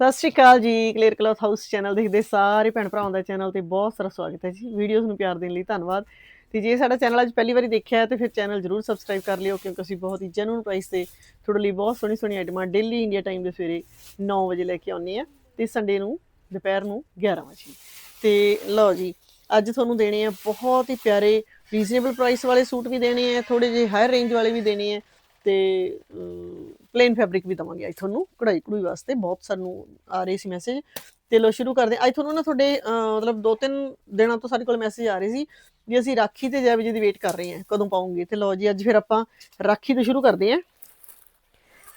ਸਤਿ ਸ਼੍ਰੀ ਅਕਾਲ ਜੀ clear cloth house channel ਦੇਖਦੇ ਸਾਰੇ ਭੈਣ ਭਰਾਵਾਂ ਦਾ ਚੈਨਲ ਤੇ ਬਹੁਤ ਸਾਰਾ ਸਵਾਗਤ ਹੈ ਜੀ। ਵੀਡੀਓਜ਼ ਨੂੰ ਪਿਆਰ ਦੇਣ ਲਈ ਧੰਨਵਾਦ। ਤੇ ਜੇ ਸਾਡਾ ਚੈਨਲ ਅੱਜ ਪਹਿਲੀ ਵਾਰੀ ਦੇਖਿਆ ਹੈ, ਤੇ ਫਿਰ ਚੈਨਲ ਜਰੂਰ ਸਬਸਕ੍ਰਾਈਬ ਕਰ ਲਿਓ, ਕਿਉਂਕਿ ਅਸੀਂ ਬਹੁਤ ਹੀ ਜੈਨੂਨ ਪ੍ਰਾਈਸ ਤੇ ਤੁਹਾਡੇ ਲਈ ਬਹੁਤ ਸੋਹਣੀ ਸੋਹਣੀ ਆਈਟਮਾਂ ਡੇਲੀ ਇੰਡੀਆ ਟਾਈਮ ਦੇ ਸਵੇਰੇ 9 ਵਜੇ ਲੈ ਕੇ ਆਉਂਦੇ ਆ ਤੇ ਸੰਡੇ ਨੂੰ, ਦੁਪਹਿਰ ਨੂੰ 11 ਵਜੇ। ਤੇ ਲਓ ਜੀ, ਅੱਜ ਤੁਹਾਨੂੰ ਦੇਣੇ ਆ ਬਹੁਤ ਹੀ ਪਿਆਰੇ ਰੀਜ਼ਨੇਬਲ ਪ੍ਰਾਈਸ ਵਾਲੇ ਸੂਟ ਵੀ ਦੇਣੇ ਆ ਥੋੜੇ ਜਿਹੇ ਹਾਇਰ ਰੇਂਜ ਵਾਲੇ ਵੀ ਦੇਣੇ ਆ। ਤੇ ਪਲੇਨ ਫੈਬਰਿਕ ਵੀ ਦਵਾਂਗੇ। ਅੱਜ ਤੁਹਾਨੂੰ ਕਢਾਈ ਕਢੂਈ ਵਾਸਤੇ ਬਹੁਤ ਸਾਨੂੰ ਆ ਰਹੇ ਸੀ ਮੈਸੇਜ ਤੇ ਲੋ ਸ਼ੁਰੂ ਕਰਦੇ ਅੱਜ ਤੁਹਾਨੂੰ ਨਾ ਤੁਹਾਡੇ ਮਤਲਬ ਦੋ ਤਿੰਨ ਦਿਨਾਂ ਤੋਂ ਸਾਡੇ ਕੋਲ ਮੈਸੇਜ ਆ ਰਹੇ ਸੀ ਵੀ ਅਸੀਂ ਰਾਖੀ ਤੇ ਜੈ ਜੀ ਦੀ ਵੇਟ ਕਰ ਰਹੇ ਹਾਂ, ਕਦੋਂ ਪਾਉਂਗੇ। ਤੇ ਲੋ ਜੀ, ਅੱਜ ਫਿਰ ਆਪਾਂ ਰਾਖੀ ਤੋਂ ਸ਼ੁਰੂ ਕਰਦੇ ਹਾਂ।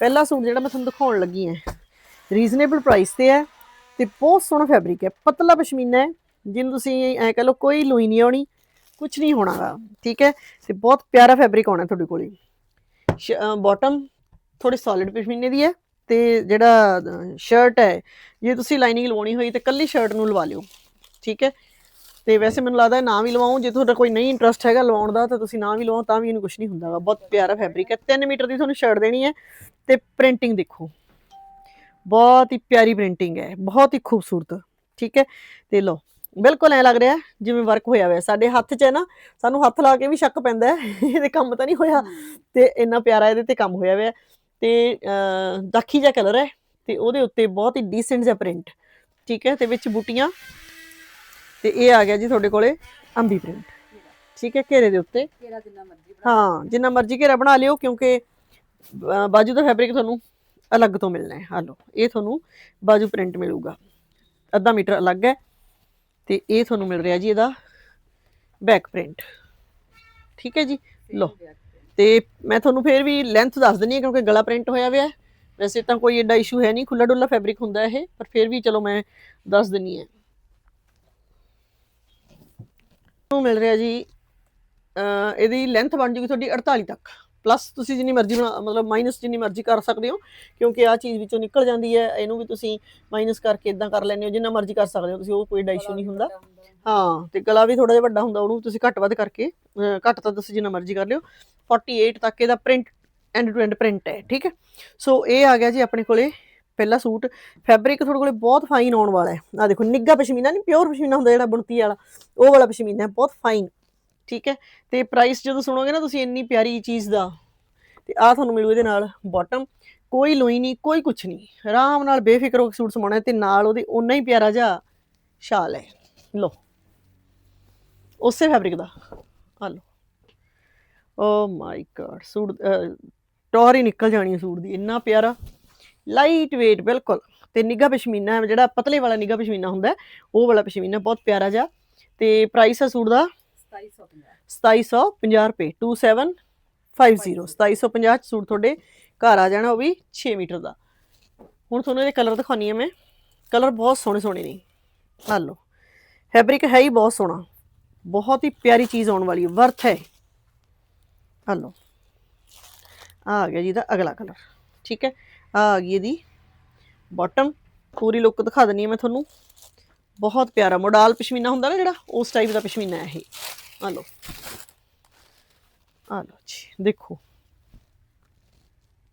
ਪਹਿਲਾ ਸੂਟ ਜਿਹੜਾ ਮੈਂ ਤੁਹਾਨੂੰ ਦਿਖਾਉਣ ਲੱਗੀ ਹਾਂ ਰੀਜ਼ਨੇਬਲ ਪ੍ਰਾਈਸ ਤੇ ਹੈ ਤੇ ਬਹੁਤ ਸੋਹਣਾ ਫੈਬਰਿਕ ਹੈ, ਪਤਲਾ ਪਸ਼ਮੀਨਾ ਹੈ, ਜਿਹਨੂੰ ਤੁਸੀਂ ਐ ਕਹ ਲਓ ਕੋਈ ਲੂਈ ਨਹੀਂ ਆਉਣੀ ਕੁਝ ਨਹੀਂ ਹੋਣਾਗਾ, ਠੀਕ ਹੈ? ਤੇ ਬਹੁਤ ਪਿਆਰਾ ਫੈਬਰਿਕ ਆਉਣਾ ਤੁਹਾਡੇ ਕੋਲੇ। ਬਾਟਮ ਥੋੜੀ ਸੋਲਿਡ ਪਸ਼ਮੀਨੇ ਦੀ ਹੈ ਤੇ ਜਿਹੜਾ ਸ਼ਰਟ ਹੈ ਜੇ ਤੁਸੀਂ ਲਾਈਨਿੰਗ ਲਵਾਉਣੀ ਹੋਈ ਤੇ ਕੱਲੀ ਸ਼ਰਟ ਨੂੰ ਲਵਾ ਲਿਓ ਠੀਕ ਹੈ? ਤੇ ਵੈਸੇ ਮੈਨੂੰ ਲੱਗਦਾ ਨਾ ਵੀ ਲਵਾਉਂ ਜੇ ਤੁਹਾਡਾ ਕੋਈ ਨਹੀਂ ਇੰਟਰਸਟ ਹੈਗਾ ਲਵਾਉਣ ਦਾ ਤਾਂ ਤੁਸੀਂ ਨਾ ਵੀ ਲਵਾਓ ਤਾਂ ਵੀ ਇਹਨੂੰ ਕੁਝ ਨਹੀਂ ਹੁੰਦਾਗਾ ਬਹੁਤ ਪਿਆਰਾ ਫੈਬਰਿਕ ਹੈ 3 ਮੀਟਰ ਦੀ ਤੁਹਾਨੂੰ ਸ਼ਰਟ ਦੇਣੀ ਹੈ ਤੇ ਪ੍ਰਿੰਟਿੰਗ ਦੇਖੋ। ਬਹੁਤ ਹੀ ਪਿਆਰੀ ਪ੍ਰਿੰਟਿੰਗ ਹੈ ਬਹੁਤ ਹੀ ਖੂਬਸੂਰਤ ਠੀਕ ਹੈ? ਤੇ ਲਓ ਬਿਲਕੁਲ ਐ ਲੱਗ ਰਿਹਾ ਜਿਵੇਂ ਵਰਕ ਹੋਇਆ ਹੋਇਆ। ਸਾਡੇ ਹੱਥ 'ਚ ਹੈ ਨਾ ਸਾਨੂੰ ਹੱਥ ਲਾ ਕੇ ਵੀ ਸ਼ੱਕ ਪੈਂਦਾ ਇਹਦੇ ਕੰਮ ਤਾਂ ਨਹੀਂ ਹੋਇਆ ਤੇ ਇੰਨਾ ਪਿਆਰਾ ਇਹਦੇ ਤੇ ਕੰਮ ਹੋਇਆ ਹੋਇਆ। ਤੇ ਦਾਖੀ ਜਿਹਾ ਕਲਰ ਹੈ ਤੇ ਉਹਦੇ ਉੱਤੇ ਬਹੁਤ ਹੀ ਡੀਸੈਂਟ ਜਿਹਾ ਪ੍ਰਿੰਟ ਠੀਕ ਹੈ ਤੇ ਵਿੱਚ ਬੂਟੀਆਂ ਤੇ ਇਹ ਆ ਗਿਆ ਜੀ ਤੁਹਾਡੇ ਕੋਲੇ ਅੰਬੀ ਪ੍ਰਿੰਟ ਠੀਕ ਹੈ ਘੇਰੇ ਦੇ ਉੱਤੇ। ਜਿੰਨਾ ਮਰਜ਼ੀ ਹਾਂ ਜਿੰਨਾ ਮਰਜ਼ੀ ਘੇਰਾ ਬਣਾ ਲਿਓ ਕਿਉਂਕਿ ਬਾਜੂ ਦਾ ਫੈਬਰਿਕ ਤੁਹਾਨੂੰ ਅਲੱਗ ਤੋਂ ਮਿਲਣਾ ਹੈ। ਲਓ ਇਹ ਤੁਹਾਨੂੰ ਬਾਜੂ ਪ੍ਰਿੰਟ ਮਿਲੂਗਾ। ਅੱਧਾ ਮੀਟਰ ਅਲੱਗ ਹੈ ਤੇ ਇਹ ਤੁਹਾਨੂੰ ਮਿਲ ਰਿਹਾ ਜੀ ਇਹਦਾ ਬੈਕ ਪ੍ਰਿੰਟ ਠੀਕ ਹੈ ਜੀ? ਲਓ। ਤੇ ਮੈਂ ਤੁਹਾਨੂੰ ਫੇਰ ਵੀ ਲੈਂਥ ਦੱਸ ਦਿੰਨੀ ਹੈ ਕਿਉਂਕਿ ਗਲਾ ਪ੍ਰਿੰਟ ਹੋਇਆ ਹੋਇਆ ਹੈ। ਵੈਸੇ ਤਾਂ ਕੋਈ ਐਡਾ ਇਸ਼ੂ ਹੈ ਨਹੀਂ ਖੁੱਲਾ ਡੁੱਲਾ ਫੈਬਰਿਕ ਹੁੰਦਾ ਇਹ, ਪਰ ਫੇਰ ਵੀ ਚਲੋ ਮੈਂ ਦੱਸ ਦਿੰਨੀ ਹੈ। ਨੂੰ ਮਿਲ ਰਿਹਾ ਜੀ ਇਹਦੀ ਲੈਂਥ ਬਣ ਜੂਗੀ ਤੁਹਾਡੀ 48 ਤੱਕ। ਪਲੱਸ ਤੁਸੀਂ ਜਿੰਨੀ ਮਰਜ਼ੀ ਬਣਾ, ਮਤਲਬ ਮਾਈਨਸ ਜਿੰਨੀ ਮਰਜ਼ੀ ਕਰ ਸਕਦੇ ਹੋ, ਕਿਉਂਕਿ ਆ ਚੀਜ਼ ਵਿੱਚੋਂ ਨਿਕਲ ਜਾਂਦੀ ਹੈ, ਇਹਨੂੰ ਵੀ ਤੁਸੀਂ ਮਾਈਨਸ ਕਰਕੇ ਇਦਾਂ ਕਰ ਲੈਂਦੇ ਹੋ, ਜਿੰਨਾ ਮਰਜ਼ੀ ਕਰ ਸਕਦੇ ਹੋ ਤੁਸੀਂ, ਉਹ ਕੋਈ ਇਸ਼ੂ ਨਹੀਂ ਹੁੰਦਾ। ਹਾਂ, ਤੇ ਗਲਾ ਵੀ ਥੋੜਾ ਜਿਹਾ ਵੱਡਾ ਹੁੰਦਾ, ਉਹਨੂੰ ਤੁਸੀਂ ਘੱਟ ਵੱਧ ਕਰਕੇ ਘੱਟ ਤਾਂ ਤੁਸੀਂ ਜਿੰਨਾ ਮਰਜ਼ੀ ਕਰ ਲਿਓ 48 ਤੱਕ ਇਹਦਾ print end to end print ਹੈ, ਠੀਕ ਹੈ। ਸੋ ਇਹ ਆ ਗਿਆ ਜੀ ਆਪਣੇ ਕੋਲੇ ਪਹਿਲਾ ਸੂਟ ਫੈਬਰਿਕ ਤੁਹਾਡੇ ਕੋਲੇ ਬਹੁਤ ਫਾਈਨ ਆਉਣ ਵਾਲਾ ਹੈ। ਆ ਦੇਖੋ ਨਿੱਗਾ ਪਸ਼ਮੀਨਾ ਨਹੀਂ ਪਿਓਰ ਪਸ਼ਮੀਨਾ ਹੁੰਦਾ ਜਿਹੜਾ ਬੁਣਤੀ ਵਾਲਾ, ਉਹ ਵਾਲਾ ਪਸ਼ਮੀਨਾ ਹੈ, ਬਹੁਤ ਫਾਈਨ ਠੀਕ ਹੈ? ਤੇ ਪ੍ਰਾਈਸ ਜਦੋਂ ਸੁਣੋਗੇ ਨਾ ਤੁਸੀਂ ਇੰਨੀ ਪਿਆਰੀ ਚੀਜ਼ ਦਾ ਤੇ ਆ ਤੁਹਾਨੂੰ ਮਿਲੂ ਇਹਦੇ ਨਾਲ ਬਾਟਮ ਕੋਈ ਲੋਈ ਨਹੀਂ ਕੋਈ ਕੁਛ ਨਹੀਂ। ਆਰਾਮ ਨਾਲ ਬੇਫਿਕਰ ਹੋ ਕੇ ਸੂਟ ਸਮਾਉਣਾ ਹੈ ਤੇ ਨਾਲ ਉਹਦੇ ਓਨਾ ਹੀ ਪਿਆਰਾ ਜਿਹਾ ਸ਼ਾਲ ਹੈ। ਲੋ ਉਸੇ ਫੈਬਰਿਕ ਦਾ। ਆ ਲੋ ਓ ਮਾਈ ਗॉड ਸੂਟ ਅਹ, ਟੌਰ ਹੀ ਨਿਕਲ ਜਾਣੀ ਹੈ ਸੂਟ ਦੀ ਇੰਨਾ ਪਿਆਰਾ। ਲਾਈਟ weight ਬਿਲਕੁਲ। ਤੇ ਨਿੱਘਾ ਪਸ਼ਮੀਨਾ ਜਿਹੜਾ ਪਤਲੇ ਵਾਲਾ ਨਿੱਘਾ ਪਸ਼ਮੀਨਾ ਹੁੰਦਾ ਉਹ ਵਾਲਾ ਪਸ਼ਮੀਨਾ ਬਹੁਤ ਪਿਆਰਾ ਜਿਹਾ। ਤੇ ਪ੍ਰਾਈਸ ਹੈ ਸੂਟ ਦਾ 2750 2750 ਰੁਪਏ 2750 2750 ਚ ਸੂਟ ਤੁਹਾਡੇ ਘਰ ਆ ਜਾਣਾ ਉਹ ਵੀ 6 ਮੀਟਰ ਦਾ। ਹੁਣ ਤੁਹਾਨੂੰ ਇਹਦੇ ਕਲਰ ਦਿਖਾਉਣੀ ਹੈ ਮੈਂ। ਕਲਰ ਬਹੁਤ ਸੋਹਣੇ ਸੋਹਣੇ ਨੇ। ਆ ਲਓ ਫੈਬਰਿਕ ਹੈ ਹੀ ਬਹੁਤ ਸੋਹਣਾ। ਬਹੁਤ ਹੀ ਪਿਆਰੀ ਚੀਜ਼ ਆਉਣ ਵਾਲੀ ਹੈ ਵਰਥ ਹੈ। ਆ ਲਓ ਆ ਆ ਗਿਆ ਜੀ ਦਾ ਅਗਲਾ ਕਲਰ ਠੀਕ ਹੈ? ਆ ਆ ਗਈ ਇਹਦੀ ਬਾਟਮ ਪੂਰੀ ਲੁੱਕ ਦਿਖਾ ਦਿੰਨੀ ਹੈ ਮੈਂ ਤੁਹਾਨੂੰ। ਬਹੁਤ ਪਿਆਰਾ ਮੋਡਲ ਪਸ਼ਮੀਨਾ ਹੁੰਦਾ ਨਾ ਜਿਹੜਾ ਉਸ ਟਾਈਪ ਦਾ ਪਸ਼ਮੀਨਾ ਹੈ ਇਹ। ਆ ਲਓ। ਜੀ ਦੇਖੋ।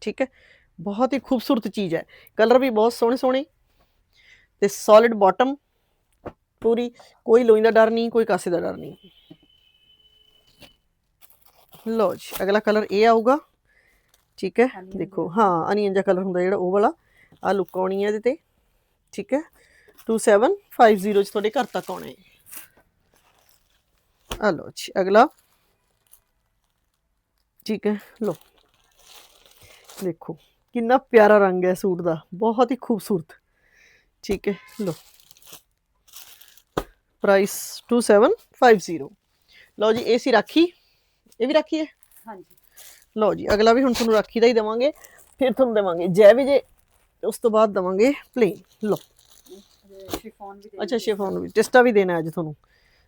ਠੀਕ ਹੈ? ਬਹੁਤ ਹੀ ਖੂਬਸੂਰਤ ਚੀਜ਼ ਹੈ। ਕਲਰ ਵੀ ਬਹੁਤ ਸੋਹਣੇ ਸੋਹਣੇ। ਤੇ ਸੋਲਿਡ ਬਾਟਮ ਪੂਰੀ ਕੋਈ ਲੋਈ ਦਾ ਡਰ ਨਹੀਂ ਕੋਈ ਕਾਸੇ ਦਾ ਡਰ ਨਹੀਂ। ਲਓ ਜੀ ਅਗਲਾ ਕਲਰ ਇਹ ਆਊਗਾ। ਠੀਕ ਹੈ? ਦੇਖੋ ਹਾਂ ਅਨੀਅਨ ਜਿਹਾ ਕਲਰ ਹੁੰਦਾ ਜਿਹੜਾ ਉਹ ਵਾਲਾ। ਆ ਲੁੱਕ ਆਉਣੀ ਹੈ ਇਹਦੇ ਤੇ। ਠੀਕ ਹੈ? 2750 ਚ ਤੁਹਾਡੇ ਘਰ ਤੱਕ ਆਉਣਾ ਹੈ। ਆ ਲਓ ਜੀ ਅਗਲਾ। ਠੀਕ ਹੈ ਲਓ। ਦੇਖੋ ਕਿੰਨਾ ਪਿਆਰਾ ਰੰਗ ਹੈ ਸੂਟ ਦਾ ਬਹੁਤ ਹੀ ਖੂਬਸੂਰਤ। ਠੀਕ ਹੈ ਲਓ। ਪ੍ਰਾਈਸ 2750 ਲਓ ਜੀ ਇਹ ਸੀ ਰਾਖੀ ਇਹ ਵੀ ਰਾਖੀ ਹੈ? ਹਾਂਜੀ। ਲਓ ਜੀ ਅਗਲਾ ਵੀ ਹੁਣ ਤੁਹਾਨੂੰ ਰਾਖੀ ਦਾ ਹੀ ਦੇਵਾਂਗੇ ਫਿਰ ਤੁਹਾਨੂੰ ਦੇਵਾਂਗੇ। ਜੈ ਵਿਜੇ ਉਸ ਤੋਂ ਬਾਅਦ ਦੇਵਾਂਗੇ ਪਲੇਨ ਲਓ। ਸ਼ਿਫੋਨ ਵੀ ਅੱਛਾ ਸ਼ਿਫੋਨ ਵੀ ਟੈਸਟਾ ਵੀ ਦੇਣਾ ਅੱਜ ਤੁਹਾਨੂੰ।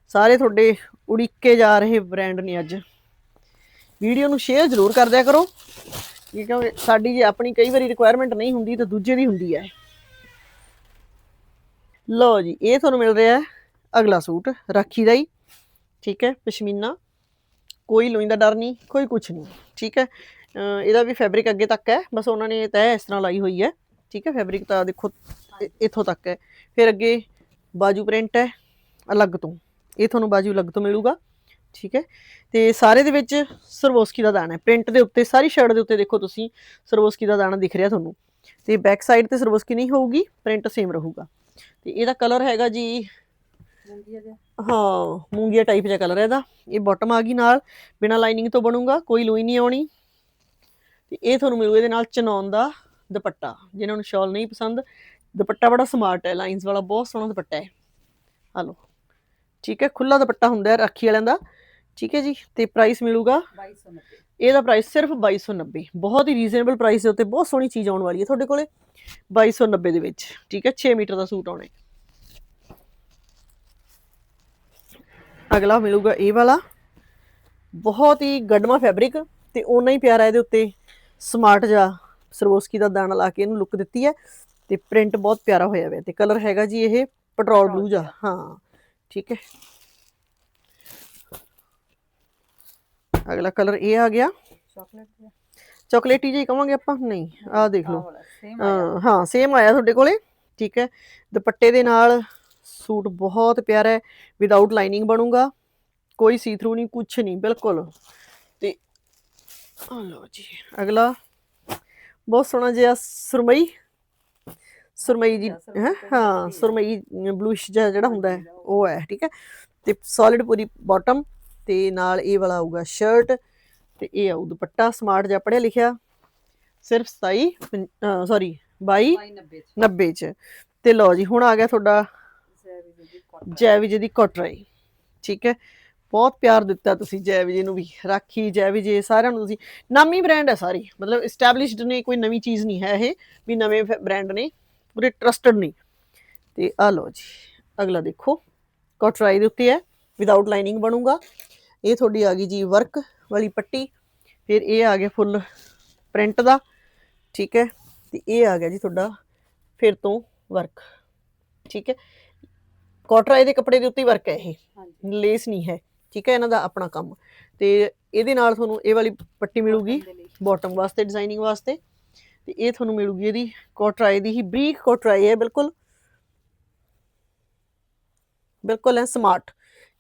ਸਾਰੇ ਤੁਹਾਡੇ ਉੜੀਕੇ ਜਾ ਰਹੇ ਬ੍ਰਾਂਡ ਨੇ ਅੱਜ। ਵੀਡੀਓ ਨੂੰ ਸ਼ੇਅਰ ਜ਼ਰੂਰ ਕਰ ਦਿਆ ਕਰੋ, ਕਿਉਂਕਿ ਸਾਡੀ ਜੇ ਆਪਣੀ ਕਈ ਵਾਰੀ ਰਿਕੁਆਇਰਮੈਂਟ ਨਹੀਂ ਹੁੰਦੀ ਤਾਂ ਦੂਜੇ ਦੀ ਹੁੰਦੀ ਹੈ। ਲਓ ਜੀ, ਇਹ ਤੁਹਾਨੂੰ ਮਿਲ ਰਿਹਾ ਹੈ ਅਗਲਾ ਸੂਟ, ਰਾਖੀ ਦਾ ਹੀ, ਠੀਕ ਹੈ, ਪਸ਼ਮੀਨਾ। ਕੋਈ ਲੋਈ ਦਾ ਡਰ ਨਹੀਂ, ਕੋਈ ਕੁਝ ਨਹੀਂ, ਠੀਕ ਹੈ। ਇਹਦਾ ਵੀ ਫੈਬਰਿਕ ਅੱਗੇ ਤੱਕ ਹੈ, ਬਸ ਉਹਨਾਂ ਨੇ ਤੈਅ ਇਸ ਤਰ੍ਹਾਂ ਲਾਈ ਹੋਈ ਹੈ, ਠੀਕ ਹੈ ਫੈਬਰਿਕ ਤਾਂ ਦੇਖੋ ਇੱਥੋਂ ਤੱਕ ਹੈ। ਫਿਰ ਅੱਗੇ ਬਾਜੂ ਪ੍ਰਿੰਟ ਹੈ, ਅਲੱਗ ਤੋਂ। ਇਹ ਤੁਹਾਨੂੰ ਬਾਜੂ ਅਲੱਗ ਤੋਂ ਮਿਲੂਗਾ ਠੀਕ ਹੈ? ਤੇ ਸਾਰੇ ਦੇ ਵਿੱਚ ਸਰਵੋਸਕੀ ਦਾ ਦਾਣਾ ਹੈ। ਪ੍ਰਿੰਟ ਦੇ ਉੱਤੇ ਸਾਰੀ ਸ਼ਰਟ ਦੇ ਉੱਤੇ ਦੇਖੋ ਤੁਸੀਂ ਸਰਵੋਸਕੀ ਦਾ ਦਾਣਾ ਦਿਖ ਰਿਹਾ ਤੁਹਾਨੂੰ। ਤੇ ਬੈਕ ਸਾਈਡ ਤੇ ਸਰਵੋਸਕੀ ਨਹੀਂ ਹੋਊਗੀ ਪ੍ਰਿੰਟ ਸੇਮ ਰਹੂਗਾ। ਤੇ ਇਹਦਾ ਕਲਰ ਹੈਗਾ ਜੀ ਹਾਂ ਮੂੰਗੀਆ ਟਾਈਪ ਜਿਹਾ ਕਲਰ ਹੈ ਇਹਦਾ। ਇਹ ਬਾਟਮ ਆ ਗਈ ਨਾਲ ਬਿਨਾ ਲਾਈਨਿੰਗ ਤੋਂ ਬਣੂਗਾ ਕੋਈ ਲੋਈ ਨਹੀਂ ਆਉਣੀ। ਤੇ ਇਹ ਤੁਹਾਨੂੰ ਮਿਲੂ ਇਹਦੇ ਨਾਲ ਚਨੌਨ ਦਾ ਦੁਪੱਟਾ। ਜਿਨ੍ਹਾਂ ਨੂੰ ਸ਼ਾਲ ਨਹੀਂ ਪਸੰਦ ਦੁਪੱਟਾ ਬੜਾ ਸਮਾਰਟ ਹੈ ਲਾਈਨਸ ਵਾਲਾ ਬਹੁਤ ਸੋਹਣਾ ਦੁਪੱਟਾ ਹੈ। ਲਓ। ਠੀਕ ਹੈ ਖੁੱਲਾ ਦੁਪੱਟਾ ਹੁੰਦਾ ਹੈ ਰਾਖੀ ਵਾਲਿਆਂ ਦਾ ਠੀਕ ਹੈ ਜੀ ਤੇ ਪ੍ਰਾਈਸ ਮਿਲੂਗਾ। 2290 ਇਹਦਾ ਪ੍ਰਾਈਸ ਸਿਰਫ 2290 ਬਹੁਤ ਹੀ ਰੀਜ਼ਨੇਬਲ ਪ੍ਰਾਈਸ ਦੇ ਉੱਤੇ ਬਹੁਤ ਸੋਹਣੀ ਚੀਜ਼ ਆਉਣ ਵਾਲੀ ਹੈ ਤੁਹਾਡੇ ਕੋਲੇ 2290 ਦੇ ਵਿੱਚ ਠੀਕ ਹੈ 6 ਮੀਟਰ ਦਾ ਸੂਟ ਆਉਣਾ ਹੈ। ਅਗਲਾ ਮਿਲੂਗਾ ਇਹ ਵਾਲਾ। ਬਹੁਤ ਹੀ ਗੜਮਾ ਫੈਬਰਿਕ ਤੇ ਓਨਾ ਹੀ ਪਿਆਰਾ ਇਹਦੇ ਉੱਤੇ ਸਮਾਰਟ ਜਿਹਾ ਸਰਵੋਸਕੀ ਦਾ ਦਾਣਾ ਲਾ ਕੇ ਇਹਨੂੰ ਲੁੱਕ ਦਿੱਤੀ ਹੈ ਤੇ ਪ੍ਰਿੰਟ ਬਹੁਤ ਪਿਆਰਾ ਹੋਇਆ ਹੋਇਆ ਤੇ ਕਲਰ ਹੈਗਾ ਜੀ ਇਹ ਪੈਟਰੋਲ ਬਲੂ ਜਿਹਾ। ਹਾਂ। ਠੀਕ ਹੈ ਅਗਲਾ ਕਲਰ ਇਹ ਆ ਗਿਆ ਚਾਕਲੇਟ ਜਿਹਾ ਚਾਕਲੇਟੀ ਜਿਹੀ ਕਵਾਂਗੇ ਆਪਾਂ ਨਹੀਂ ਆਹ ਦੇਖ ਲਓ ਵਾਲਾ ਸੇਮ ਅਹ ਹਾਂ ਸੇਮ ਆਇਆ ਤੁਹਾਡੇ ਕੋਲੇ ਠੀਕ ਹੈ ਦੁਪੱਟੇ ਦੇ ਨਾਲ ਸੂਟ ਬਹੁਤ ਪਿਆਰਾ ਹੈ ਵਿਦਆਊਟ ਲਾਈਨਿੰਗ ਬਣੂਗਾ ਕੋਈ ਸੀ ਥਰੂ ਨਹੀਂ ਕੁਛ ਨਹੀਂ ਬਿਲਕੁਲ ਤੇ ਆ ਲਓ ਜੀ ਅਗਲਾ ਬਹੁਤ ਸੋਹਣਾ ਜਿਹਾ ਸੁਰਮਈ ਸੁਰਮਈ ਜੀ ਹੈਂ? ਸੁਰਮਈ ਬਲੂਇਸ਼ ਜਿਹਾ ਜਿਹੜਾ ਹੁੰਦਾ ਹੈ ਉਹ ਹੈ ਠੀਕ ਹੈ? ਤੇ ਸੋਲਿਡ ਪੂਰੀ ਬਾਟਮ ਤੇ ਨਾਲ ਇਹ ਵਾਲਾ ਆਊਗਾ ਸ਼ਰਟ ਤੇ ਇਹ ਆਊ ਦੁਪੱਟਾ ਸਮਾਰਟ ਜਿਹਾ ਪੜਿਆ ਲਿਖਿਆ ਸਿਰਫ 27 ਸੌਰੀ 22 2290 ਚ। 90 ਚ। ਤੇ ਲਓ ਜੀ ਹੁਣ ਆ ਗਿਆ ਤੁਹਾਡਾ ਜੈ ਵਿਜੇ ਦੀ ਕੋਟਰਾਈ ਠੀਕ ਹੈ? ਬਹੁਤ ਪਿਆਰ ਦਿੱਤਾ ਤੁਸੀਂ ਜੈ ਵਿਜੇ ਨੂੰ ਵੀ ਰਾਖੀ ਜੈ ਵਿਜੇ ਸਾਰਿਆਂ ਨੂੰ ਤੁਸੀਂ। ਨਾਮੀ ਬ੍ਰਾਂਡ ਹੈ ਸਾਰੀ ਮਤਲਬ ਐਸਟੈਬਲਿਸ਼ਡ ਨੇ ਕੋਈ ਨਵੀਂ ਚੀਜ਼ ਨਹੀਂ ਹੈ ਇਹ ਵੀ ਨਵੇਂ ਬ੍ਰਾਂਡ ਨੇ। ਪੂਰੇ ਟਰਸਟਡ ਨੇ। ਤੇ ਆ ਲਓ ਜੀ ਅਗਲਾ ਦੇਖੋ ਕੋਟਰਾਈ ਦੇ ਉੱਤੇ ਹੈ ਵਿਦਆਊਟ ਲਾਈਨਿੰਗ ਬਣੂਗਾ। ਇਹ ਤੁਹਾਡੀ ਆ ਗਈ ਜੀ ਵਰਕ ਵਾਲੀ ਪੱਟੀ ਫਿਰ ਇਹ ਆ ਗਿਆ ਫੁੱਲ ਪ੍ਰਿੰਟ ਦਾ ਠੀਕ ਹੈ। ਤੇ ਇਹ ਆ ਗਿਆ ਜੀ ਤੁਹਾਡਾ ਫਿਰ ਤੋਂ ਵਰਕ ਠੀਕ ਹੈ। ਕੋਟਰਾਈ ਦੇ ਕੱਪੜੇ ਦੇ ਉੱਤੇ ਵਰਕ ਹੈ ਇਹ ਲੇਸ ਨਹੀਂ ਹੈ ਠੀਕ ਹੈ ਇਹਨਾਂ ਦਾ ਆਪਣਾ ਕੰਮ। ਤੇ ਇਹਦੇ ਨਾਲ ਤੁਹਾਨੂੰ ਇਹ ਵਾਲੀ ਪੱਟੀ ਮਿਲੂਗੀ। ਬਾਟਮ ਵਾਸਤੇ ਡਿਜ਼ਾਈਨਿੰਗ ਵਾਸਤੇ। ਤੇ ਇਹ ਤੁਹਾਨੂੰ ਮਿਲੂਗੀ ਇਹਦੀ ਕੋਟਰਾਈ ਦੀ ਹੀ ਬਰੀਕ ਕੋਟਰਾਈ ਹੈ, ਬਿਲਕੁਲ। ਬਿਲਕੁਲ ਹੈ, ਸਮਾਰਟ।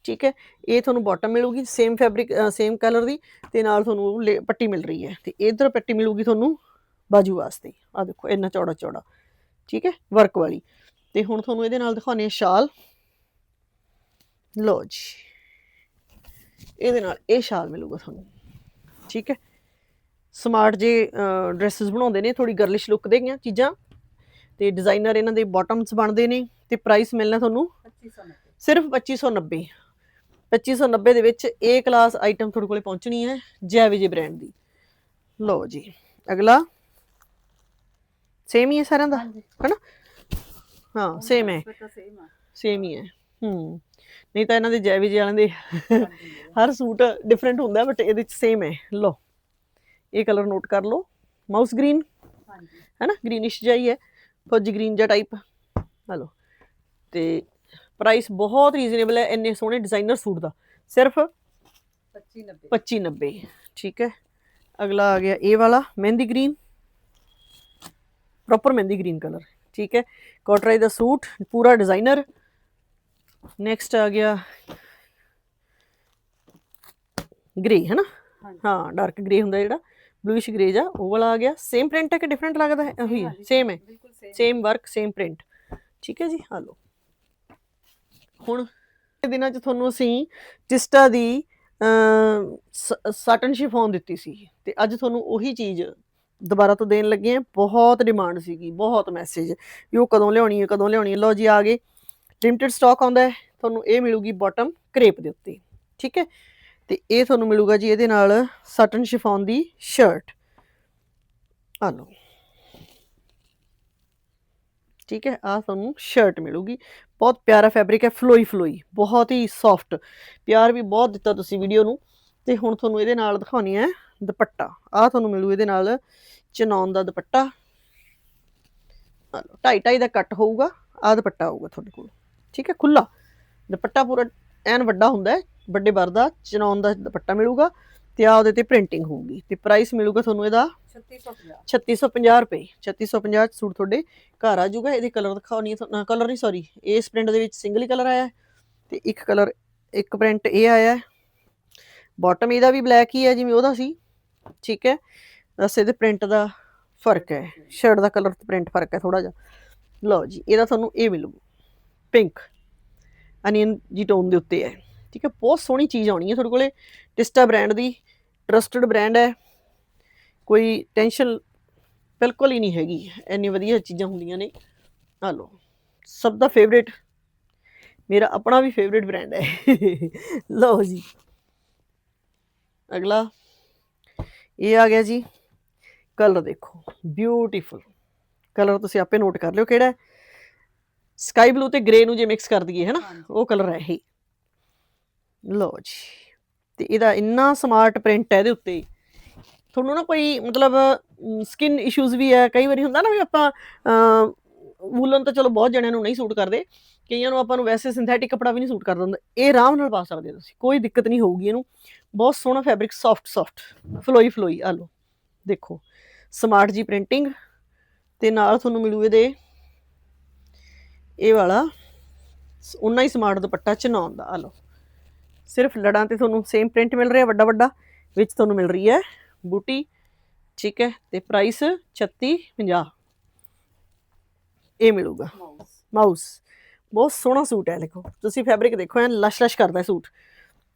ਠੀਕ ਹੈ, ਇਹ ਤੁਹਾਨੂੰ ਬਾਟਮ ਮਿਲੂਗੀ ਸੇਮ ਫੈਬਰਿਕ ਸੇਮ ਕਲਰ ਦੀ ਤੇ ਨਾਲ ਤੁਹਾਨੂੰ ਲੇ- ਪੱਟੀ ਮਿਲ ਰਹੀ ਹੈ। ਤੇ ਇਧਰ ਪੱਟੀ ਮਿਲੂਗੀ ਤੁਹਾਨੂੰ ਬਾਜੂ ਵਾਸਤੇ। ਆ ਦੇਖੋ, ਇੰਨਾ ਚੌੜਾ ਚੌੜਾ। ਠੀਕ ਹੈ ਵਰਕ ਵਾਲੀ। ਤੇ ਹੁਣ ਤੁਹਾਨੂੰ ਇਹਦੇ ਨਾਲ ਦਿਖਾਉਣੀ ਹੈ ਸ਼ਾਲ। ਲੋ ਜੀ। ਇਹਦੇ ਨਾਲ ਇਹ ਸ਼ਾਲ ਮਿਲੂਗਾ ਤੁਹਾਨੂੰ। ਠੀਕ ਹੈ ਸਮਾਰਟ ਜੇ ਡਰੈਸਸ ਬਣਾਉਂਦੇ ਨੇ ਥੋੜੀ ਗਰਲਿਸ਼ ਲੁੱਕ ਦੇਗੀਆਂ ਚੀਜ਼ਾਂ। ਤੇ ਡਿਜ਼ਾਈਨਰ ਇਹਨਾਂ ਦੇ ਬਾਟਮਸ ਬਣਦੇ ਨੇ ਤੇ ਪ੍ਰਾਈਸ ਮਿਲਣਾ ਤੁਹਾਨੂੰ 2590 ਸਿਰਫ 2590 2590 ਦੇ ਵਿੱਚ A ਕਲਾਸ ਆਈਟਮ ਤੁਹਾਡੇ ਕੋਲੇ ਪਹੁੰਚਣੀ ਹੈ ਜੈ ਵਿਜੇ ਬ੍ਰਾਂਡ ਦੀ। ਲਓ ਜੀ ਅਗਲਾ। ਸੇਮ ਹੀ ਹੈ ਸਾਰਿਆਂ ਦਾ ਹੈਨਾ? ਹਾਂ ਸੇਮ ਹੈ। ਸੇਮ ਹੀ ਹੈ ਹੂੰ। ਨਹੀਂ ਤਾਂ ਇਹਨਾਂ ਦੇ ਜੈ ਵਿਜੇ ਵਾਲਿਆਂ ਦੇ ਹਰ ਸੂਟ ਡਿਫਰੈਂਟ ਹੁੰਦਾ ਬਟ ਇਹਦੇ ਚ ਸੇਮ ਹੈ। ਲਓ। ਇਹ ਕਲਰ ਨੋਟ ਕਰ ਲਓ। ਮਾਊਸ ਗ੍ਰੀਨ ਹਾਂਜੀ ਹੈਨਾ? ਗ੍ਰੀਨਿਸ਼ ਜਿਹਾ ਹੀ। ਹੈ ਫੌਜੀ ਗ੍ਰੀਨ ਜਿਹਾ ਟਾਈਪ ਹਲੋ ਤੇ ਪ੍ਰਾਈਸ ਬਹੁਤ ਰੀਜ਼ਨੇਬਲ ਹੈ ਇੰਨੇ ਸੋਹਣੇ ਡਿਜ਼ਾਈਨਰ ਸੂਟ ਦਾ। ਸਿਰਫ 2590 2590 ਠੀਕ ਹੈ। ਅਗਲਾ ਆ ਗਿਆ ਇਹ ਵਾਲਾ mehndi green proper mehndi green colour ਠੀਕ ਹੈ। ਕੋਟਰਾਈ ਦਾ ਸੂਟ ਪੂਰਾ ਡਿਜ਼ਾਈਨਰ ਨੈਕਸਟ ਆ ਗਿਆ ਗ੍ਰੇ ਹੈ ਨਾ ਹਾਂ ਡਾਰਕ ਗ੍ਰੇ ਹੁੰਦਾ ਜਿਹੜਾ। ਬਲੂਇਸ਼ ਗ੍ਰੇ ਜਾ ਉਹ ਵਾਲਾ ਆ ਗਿਆ। ਸੇਮ ਪ੍ਰਿੰਟ ਹੈ ਕਿ ਡਿਫਰੈਂਟ ਲੱਗਦਾ ਹੈ? ਉਹੀ ਹੈ। ਸੇਮ ਹੈ ਸੇਮ ਵਰਕ ਸੇਮ ਪ੍ਰਿੰਟ ਠੀਕ ਹੈ ਜੀ ਆ ਲਓ। ਹੁਣ ਇਹ ਦਿਨਾਂ 'ਚ ਤੁਹਾਨੂੰ ਅਸੀਂ ਟਿਸਟਾ ਦੀ ਸਾਟਨ ਸ਼ਿਫੋਨ ਦਿੱਤੀ ਸੀ। ਤੇ ਅੱਜ ਤੁਹਾਨੂੰ ਉਹੀ ਚੀਜ਼ ਦੁਬਾਰਾ ਤੋਂ ਦੇਣ ਲੱਗੇ ਆ ਬਹੁਤ ਡਿਮਾਂਡ ਸੀਗੀ ਬਹੁਤ ਮੈਸੇਜ ਵੀ ਉਹ ਕਦੋਂ ਲਿਆਉਣੀ ਹੈ ਕਦੋਂ ਲਿਆਉਣੀ ਹੈ? ਲਓ ਜੀ ਆ ਗਏ। ਲਿਮਟਿਡ ਸਟਾਕ ਆਉਂਦਾ ਹੈ। ਤੁਹਾਨੂੰ ਇਹ ਮਿਲੂਗੀ ਬਾਟਮ ਕ੍ਰੇਪ ਦੇ ਉੱਤੇ। ਠੀਕ ਹੈ? ਤੇ ਇਹ ਤੁਹਾਨੂੰ ਮਿਲੂਗਾ ਜੀ ਇਹਦੇ ਨਾਲ ਸਟਨ ਸ਼ਿਫੋਨ ਦੀ ਸ਼ਰਟ ਆ ਲਓ ਠੀਕ ਹੈ ਆ ਤੁਹਾਨੂੰ ਸ਼ਰਟ ਮਿਲੂਗੀ। ਬਹੁਤ ਪਿਆਰਾ ਫੈਬਰਿਕ ਹੈ ਫਲੋਈ ਫਲੋਈ ਬਹੁਤ ਹੀ ਸੌਫਟ ਪਿਆਰ ਵੀ ਬਹੁਤ ਦਿੱਤਾ ਤੁਸੀਂ ਵੀਡੀਓ ਨੂੰ। ਤੇ ਹੁਣ ਤੁਹਾਨੂੰ ਇਹਦੇ ਨਾਲ ਦਿਖਾਉਣੀ ਹੈ ਦੁਪੱਟਾ। ਆ ਤੁਹਾਨੂੰ ਮਿਲੂ ਇਹਦੇ ਨਾਲ ਚਨੌਨ ਦਾ ਦੁਪੱਟਾ। ਆ ਢਾਈ ਢਾਈ ਦਾ ਕੱਟ ਹੋਊਗਾ। ਆ ਦੁਪੱਟਾ ਆਊਗਾ ਤੁਹਾਡੇ ਕੋਲ। ਠੀਕ ਹੈ ਖੁੱਲਾ ਦੁਪੱਟਾ ਪੂਰਾ ਐਨ ਵੱਡਾ ਹੁੰਦਾ ਹੈ ਵੱਡੇ ਬਰ ਦਾ ਚਨੌਨ ਦਾ ਦੁਪੱਟਾ ਮਿਲੂਗਾ ਤੇ ਆ ਉਹਦੇ ਤੇ ਪ੍ਰਿੰਟਿੰਗ ਹੋਊਗੀ ਤੇ ਪ੍ਰਾਈਸ ਮਿਲੂਗਾ ਤੁਹਾਨੂੰ ਇਹਦਾ 3650 3650 ਰੁਪਏ 3650 ਚ ਸੂਟ ਤੁਹਾਡੇ ਘਰ ਆ ਜਾਊਗਾ ਇਹਦੇ ਕਲਰ ਦਿਖਾਉਣੀ ਹੈ ਕਲਰ ਨਹੀਂ ਸੌਰੀ ਇਸ ਪ੍ਰਿੰਟ ਦੇ ਵਿੱਚ ਸਿੰਗਲ ਹੀ ਕਲਰ ਆਇਆ ਹੈ ਤੇ ਇੱਕ ਕਲਰ ਇੱਕ ਪ੍ਰਿੰਟ ਇਹ ਆਇਆ ਹੈ। ਬਾਟਮ ਇਹਦਾ ਵੀ ਬਲੈਕ ਹੀ ਹੈ ਜਿਵੇਂ ਉਹਦਾ ਸੀ ਠੀਕ ਹੈ ਬਸ ਇਹਦੇ ਪ੍ਰਿੰਟ ਦਾ ਫ਼ਰਕ ਹੈ ਸ਼ਰਟ ਦਾ ਕਲਰ ਤੇ ਪ੍ਰਿੰਟ ਫ਼ਰਕ ਹੈ ਥੋੜਾ ਜਿਹਾ। ਲਓ ਜੀ ਇਹਦਾ ਤੁਹਾਨੂੰ ਇਹ ਮਿਲੂ ਪਿੰਕ ਅਨੀਅਨ ਜੀ ਟੋਨ ਦੇ ਉੱਤੇ ਹੈ। ਠੀਕ ਹੈ, ਬਹੁਤ ਸੋਹਣੀ ਚੀਜ਼ ਆਉਣੀ ਹੈ ਤੁਹਾਡੇ ਕੋਲੇ। ਟਿਸਟਾ ਬ੍ਰਾਂਡ ਦੀ ਟਰਸਟਡ ਬ੍ਰਾਂਡ ਹੈ। ਕੋਈ ਟੈਨਸ਼ਨ ਬਿਲਕੁਲ ਹੀ ਨਹੀਂ ਹੈਗੀ। ਇੰਨੀ ਵਧੀਆ ਚੀਜ਼ਾਂ ਹੁੰਦੀਆਂ ਨੇ। ਆ ਲਓ, ਸਭ ਦਾ ਫੇਵਰੇਟ ਮੇਰਾ ਆਪਣਾ ਵੀ ਫੇਵਰੇਟ ਬ੍ਰਾਂਡ ਹੈ। ਲਓ ਜੀ। ਅਗਲਾ, ਇਹ ਆ ਗਿਆ ਜੀ। ਕਲਰ ਦੇਖੋ ਬਿਊਟੀਫੁਲ ਕਲਰ ਤੁਸੀਂ ਆਪੇ ਨੋਟ ਕਰ ਲਿਓ ਕਿਹੜਾ ਹੈ। ਸਕਾਈ ਬਲੂ ਤੇ ਗ੍ਰੇ ਨੂੰ ਜੇ ਮਿਕਸ ਕਰ ਦਈਏ ਹੈ ਨਾ। ਉਹ ਕਲਰ ਹੈ ਇਹ। ਲਓ ਜੀ। ਤੇ ਇਹਦਾ ਇੰਨਾ ਸਮਾਰਟ ਪ੍ਰਿੰਟ ਹੈ ਇਹਦੇ ਉੱਤੇ। ਤੁਹਾਨੂੰ ਨਾ ਕੋਈ ਮਤਲਬ ਸਕਿਨ ਇਸ਼ੂਜ਼ ਵੀ ਹੈ ਕਈ ਵਾਰੀ ਹੁੰਦਾ ਨਾ ਵੀ ਆਪਾਂ ਵੂਲਨ ਤਾਂ ਚਲੋ ਬਹੁਤ ਜਣਿਆਂ ਨੂੰ ਨਹੀਂ ਸੂਟ ਕਰਦੇ। ਕਈਆਂ ਨੂੰ ਆਪਾਂ ਨੂੰ ਵੈਸੇ ਸਿੰਥੈਟਿਕ ਕਪੜਾ ਵੀ ਨਹੀਂ ਸੂਟ ਕਰਦਾ ਹੁੰਦਾ। ਇਹ ਆਰਾਮ ਨਾਲ ਪਾ ਸਕਦੇ ਹੋ ਤੁਸੀਂ। ਕੋਈ ਦਿੱਕਤ ਨਹੀਂ ਹੋਊਗੀ ਇਹਨੂੰ। ਬਹੁਤ ਸੋਹਣਾ fabric soft soft flowy flowy ਆ ਲਓ। ਦੇਖੋ। ਸਮਾਰਟ ਜੀ ਪ੍ਰਿੰਟਿੰਗ ਤੇ ਨਾਲ ਤੁਹਾਨੂੰ ਮਿਲੂ ਇਹਦੇ ਇਹ ਵਾਲਾ ਉਨਾ ਹੀ ਸਮਾਰਟ ਦੁਪੱਟਾ ਚਨਾਉਣ ਦਾ ਆ ਲਓ। ਸਿਰਫ ਲੜਾਂ ਤੇ ਤੁਹਾਨੂੰ ਸੇਮ ਪ੍ਰਿੰਟ ਮਿਲ ਰਿਹਾ ਵੱਡਾ ਵੱਡਾ ਵਿੱਚ ਤੁਹਾਨੂੰ ਮਿਲ ਰਹੀ ਹੈ ਬੂਟੀ ਠੀਕ ਹੈ ਤੇ ਪ੍ਰਾਈਸ 3650 ਇਹ ਮਿਲੂਗਾ। ਮਾਊਸ ਬਹੁਤ ਸੋਹਣਾ ਸੂਟ ਹੈ ਦੇਖੋ। ਤੁਸੀਂ ਫੈਬਰਿਕ ਦੇਖੋ ਐ ਲਸ਼ ਲਸ਼ ਕਰਦਾ ਸੂਟ।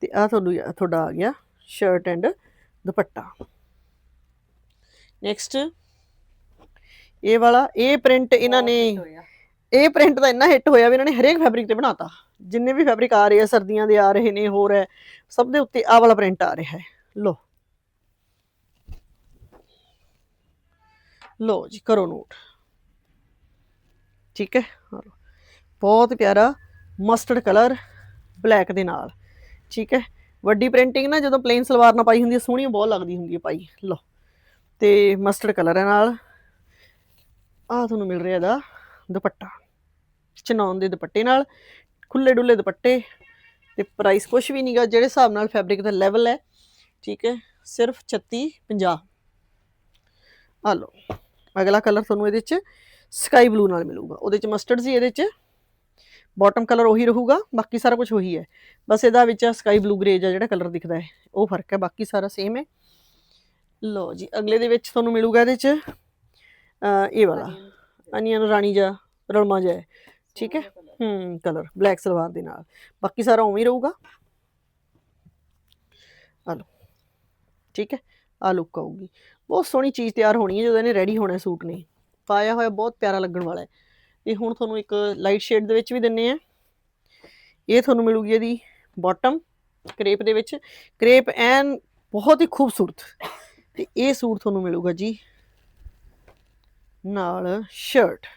ਤੇ ਆ ਤੁਹਾਨੂੰ ਤੁਹਾਡਾ ਆ ਗਿਆ ਸ਼ਰਟ ਐਂਡ ਦੁਪੱਟਾ। ਨੈਕਸਟ ਇਹ ਵਾਲਾ ਇਹ ਪ੍ਰਿੰਟ ਇਹਨਾਂ ਨੇ ਇਹ ਪ੍ਰਿੰਟ ਤਾਂ ਇੰਨਾ ਹਿੱਟ ਹੋਇਆ ਵੀ ਇਹਨਾਂ ਨੇ ਹਰੇਕ ਫੈਬਰਿਕ ਤੇ ਬਣਾਤਾ। ਜਿੰਨੇ ਵੀ ਫੈਬਰਿਕ ਆ ਰਹੇ ਆ, ਸਰਦੀਆਂ ਦੇ ਆ ਰਹੇ ਨੇ, ਹੋਰ ਹੈ, ਸਭ ਦੇ ਉੱਤੇ ਆਹ ਵਾਲਾ ਪ੍ਰਿੰਟ ਆ ਰਿਹਾ ਹੈ। ਲੋ ਲੋ ਜੀ, ਕਰੋ ਨੋਟ ਠੀਕ ਹੈ? ਬਹੁਤ ਪਿਆਰਾ ਮਸਟਰਡ ਕਲਰ ਬਲੈਕ ਦੇ ਨਾਲ। ਠੀਕ ਹੈ? ਵੱਡੀ ਪ੍ਰਿੰਟਿੰਗ ਨਾ ਜਦੋਂ ਪਲੇਨ ਸਲਵਾਰ ਨਾਲ ਪਾਈ ਹੁੰਦੀ ਹੈ, ਸੋਹਣੀ ਬਹੁਤ ਲੱਗਦੀ ਹੁੰਦੀ ਹੈ ਪਾਈ। ਲੋ ਤੇ ਮਸਟਰਡ ਕਲਰ ਹੈ ਨਾਲ। ਆਹ ਤੁਹਾਨੂੰ ਮਿਲ ਰਿਹਾ ਇਹਦਾ। ਦੁਪੱਟਾ ਚਨੌਨ ਦੇ ਦੁਪੱਟੇ ਨਾਲ ਖੁੱਲੇ ਡੁੱਲੇ ਦੁਪੱਟੇ ਤੇ ਪ੍ਰਾਈਸ ਕੁਝ ਵੀ ਨਹੀਂਗਾ ਜਿਹੜੇ ਹਿਸਾਬ ਨਾਲ ਫੈਬਰਿਕ ਦਾ ਲੈਵਲ ਹੈ, ਠੀਕ ਹੈ, ਸਿਰਫ 36 50 ਆ ਲਓ, ਅਗਲਾ ਕਲਰ ਤੁਹਾਨੂੰ ਇਹਦੇ ਚ ਸਕਾਈ ਬਲੂ ਨਾਲ ਮਿਲੂਗਾ, ਉਹਦੇ ਚ ਮਸਟਰਡ ਸੀ ਇਹਦੇ ਚ ਬਾਟਮ ਕਲਰ ਉਹੀ ਰਹੂਗਾ, ਬਾਕੀ ਸਾਰਾ ਕੁਝ ਉਹੀ ਹੈ। ਬਸ ਇਹਦਾ ਵਿੱਚ ਸਕਾਈ ਬਲੂ ਗ੍ਰੇਜ ਆ ਜਿਹੜਾ ਕਲਰ ਦਿਖਦਾ ਹੈ, ਉਹ ਫ਼ਰਕ ਹੈ, ਬਾਕੀ ਸਾਰਾ ਸੇਮ ਹੈ। ਲਓ ਜੀ, ਅਗਲੇ ਦੇ ਵਿੱਚ ਤੁਹਾਨੂੰ ਮਿਲੂਗਾ ਇਹਦੇ ਚ ਇਹ ਵਾਲਾ। ਅਨੀਅਨ ਰਾਣੀ ਜਿਹਾ ਰਲਮਾ ਜਿਹਾ ਹੈ। ਠੀਕ ਹੈ? ਹੂੰ ਕਲਰ ਬਲੈਕ ਸਲਵਾਰ ਦੇ ਨਾਲ। ਬਾਕੀ ਸਾਰਾ ਉਵੇਂ ਹੀ ਰਹੂਗਾ? ਆ ਲਓ। ਠੀਕ ਹੈ? ਆ ਲੁੱਕ ਆਊਗੀ। ਬਹੁਤ ਸੋਹਣੀ ਚੀਜ਼ ਤਿਆਰ ਹੋਣੀ ਹੈ, ਜਦੋਂ ਇਹਨੇ ਰੈਡੀ ਹੋਣਾ ਸੂਟ ਨੇ। ਪਾਇਆ ਹੋਇਆ ਬਹੁਤ ਪਿਆਰਾ ਲੱਗਣ ਵਾਲਾ ਹੈ। ਇਹ ਹੁਣ ਤੁਹਾਨੂੰ ਇੱਕ ਲਾਈਟ ਸ਼ੇਡ ਦੇ ਵਿੱਚ ਵੀ ਦਿੰਨੇ ਆ। ਇਹ ਤੁਹਾਨੂੰ ਮਿਲੂਗੀ ਇਹਦੀ ਬਾਟਮ ਕ੍ਰੇਪ ਦੇ ਵਿੱਚ। ਕ੍ਰੇਪ ਐਨ ਬਹੁਤ ਹੀ ਖੂਬਸੂਰਤ। ਤੇ ਇਹ ਸੂਟ ਤੁਹਾਨੂੰ ਮਿਲੂਗਾ ਜੀ। ਨਾਲ ਸ਼ਰਟ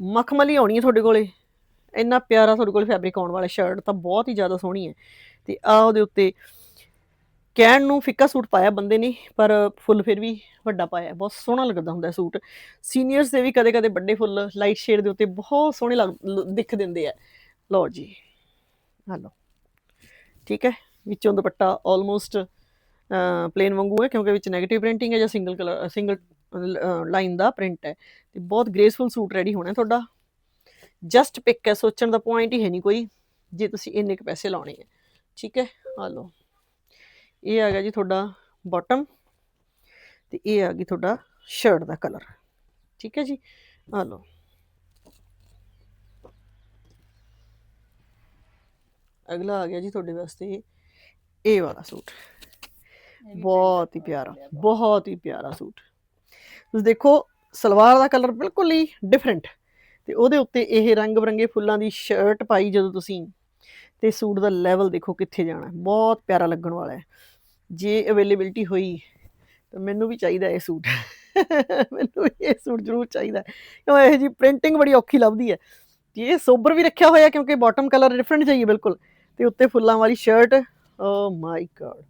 ਮਖਮਲੀ ਆਉਣੀ ਹੈ ਤੁਹਾਡੇ ਕੋਲੇ। ਇੰਨਾ ਪਿਆਰਾ ਤੁਹਾਡੇ ਕੋਲ ਫੈਬਰਿਕ ਆਉਣ ਵਾਲਾ ਸ਼ਰਟ ਤਾਂ ਬਹੁਤ ਹੀ ਜ਼ਿਆਦਾ ਸੋਹਣੀ ਹੈ। ਤੇ ਆ ਉਹਦੇ ਉੱਤੇ ਕਹਿਣ ਨੂੰ ਫਿੱਕਾ ਸੂਟ ਪਾਇਆ ਬੰਦੇ ਨੇ, ਪਰ ਫੁੱਲ ਫਿਰ ਵੀ ਵੱਡਾ ਪਾਇਆ। ਬਹੁਤ ਸੋਹਣਾ ਲੱਗਦਾ ਹੁੰਦਾ ਸੂਟ। ਸੀਨੀਅਰਸ ਦੇ ਵੀ ਕਦੇ-ਕਦੇ ਵੱਡੇ ਫੁੱਲ ਲਾਈਟ ਸ਼ੇਡ ਦੇ ਉੱਤੇ ਬਹੁਤ ਸੋਹਣੇ ਲੱਗ, ਲ- ਦਿਖ ਦਿੰਦੇ ਆ। ਲਓ ਜੀ ਆ ਠੀਕ ਹੈ, ਵਿੱਚੋਂ ਦੁਪੱਟਾ ਆਲਮੋਸਟ ਪਲੇਨ ਵਾਂਗੂ ਹੈ, ਕਿਉਂਕਿ ਵਿੱਚ 네ਗੇਟਿਵ ਪ੍ਰਿੰਟਿੰਗ ਹੈ ਜਾਂ ਸਿੰਗਲ ਕਲਰ ਸਿੰਗਲ ਲਾਈਨ ਦਾ ਪ੍ਰਿੰਟ ਹੈ ਤੇ ਬਹੁਤ ਗ੍ਰੇਸਫੁਲ ਸੂਟ ਰੈਡੀ ਹੋਣਾ ਹੈ ਤੁਹਾਡਾ। ਜਸਟ ਪਿਕ ਹੈ ਸੋਚਣ ਦਾ ਪੁਆਇੰਟ ਹੀ ਹੈ ਨਹੀਂ ਕੋਈ ਜੇ ਤੁਸੀਂ ਇੰਨੇ ਕੁ ਪੈਸੇ ਲਾਉਣੇ ਹੈ। ਠੀਕ ਹੈ ਆ ਲਓ। ਇਹ ਆ ਗਿਆ ਜੀ ਤੁਹਾਡਾ ਬਾਟਮ ਤੇ ਇਹ ਆ ਗਈ ਤੁਹਾਡਾ ਸ਼ਰਟ ਦਾ ਕਲਰ ਠੀਕ ਹੈ ਜੀ ਆ ਲਓ। ਅਗਲਾ ਆ ਗਿਆ ਜੀ ਤੁਹਾਡੇ ਵਾਸਤੇ ਇਹ ਵਾਲਾ ਸੂਟ ਬਹੁਤ ਹੀ ਪਿਆਰਾ ਬਹੁਤ। ਹੀ ਪਿਆਰਾ ਸੂਟ ਤੁਸੀਂ ਦੇਖੋ, ਸਲਵਾਰ ਦਾ ਕਲਰ ਬਿਲਕੁਲ ਹੀ ਡਿਫਰੈਂਟ ਤੇ ਉਹਦੇ ਉੱਤੇ ਇਹ ਰੰਗ ਬਰੰਗੇ ਫੁੱਲਾਂ ਦੀ ਸ਼ਰਟ ਪਾਈ ਜਦੋਂ ਤੁਸੀਂ ਤੇ ਸੂਟ ਦਾ ਲੈਵਲ ਦੇਖੋ ਕਿੱਥੇ ਜਾਣਾ। ਬਹੁਤ ਪਿਆਰਾ ਲੱਗਣ ਵਾਲਾ ਹੈ। ਜੇ ਅਵੇਲੇਬਿਲਟੀ ਹੋਈ, ਤਾਂ ਮੈਨੂੰ ਵੀ ਚਾਹੀਦਾ ਇਹ ਸੂਟ। ਮੈਨੂੰ ਇਹ ਸੂਟ ਜ਼ਰੂਰ ਚਾਹੀਦਾ ਕਿਉਂ, ਇਹ ਜੀ ਪ੍ਰਿੰਟਿੰਗ ਬੜੀ ਔਖੀ ਲੱਭਦੀ ਹੈ। ਤੇ ਇਹ ਸੋਬਰ ਵੀ ਰੱਖਿਆ ਹੋਇਆ, ਕਿਉਂਕਿ ਬਾਟਮ ਕਲਰ ਡਿਫਰੈਂਟ ਚਾਹੀਏ ਬਿਲਕੁਲ। ਤੇ ਉੱਤੇ ਫੁੱਲਾਂ ਵਾਲੀ ਸ਼ਰਟ ਓ ਮਾਈ ਗॉड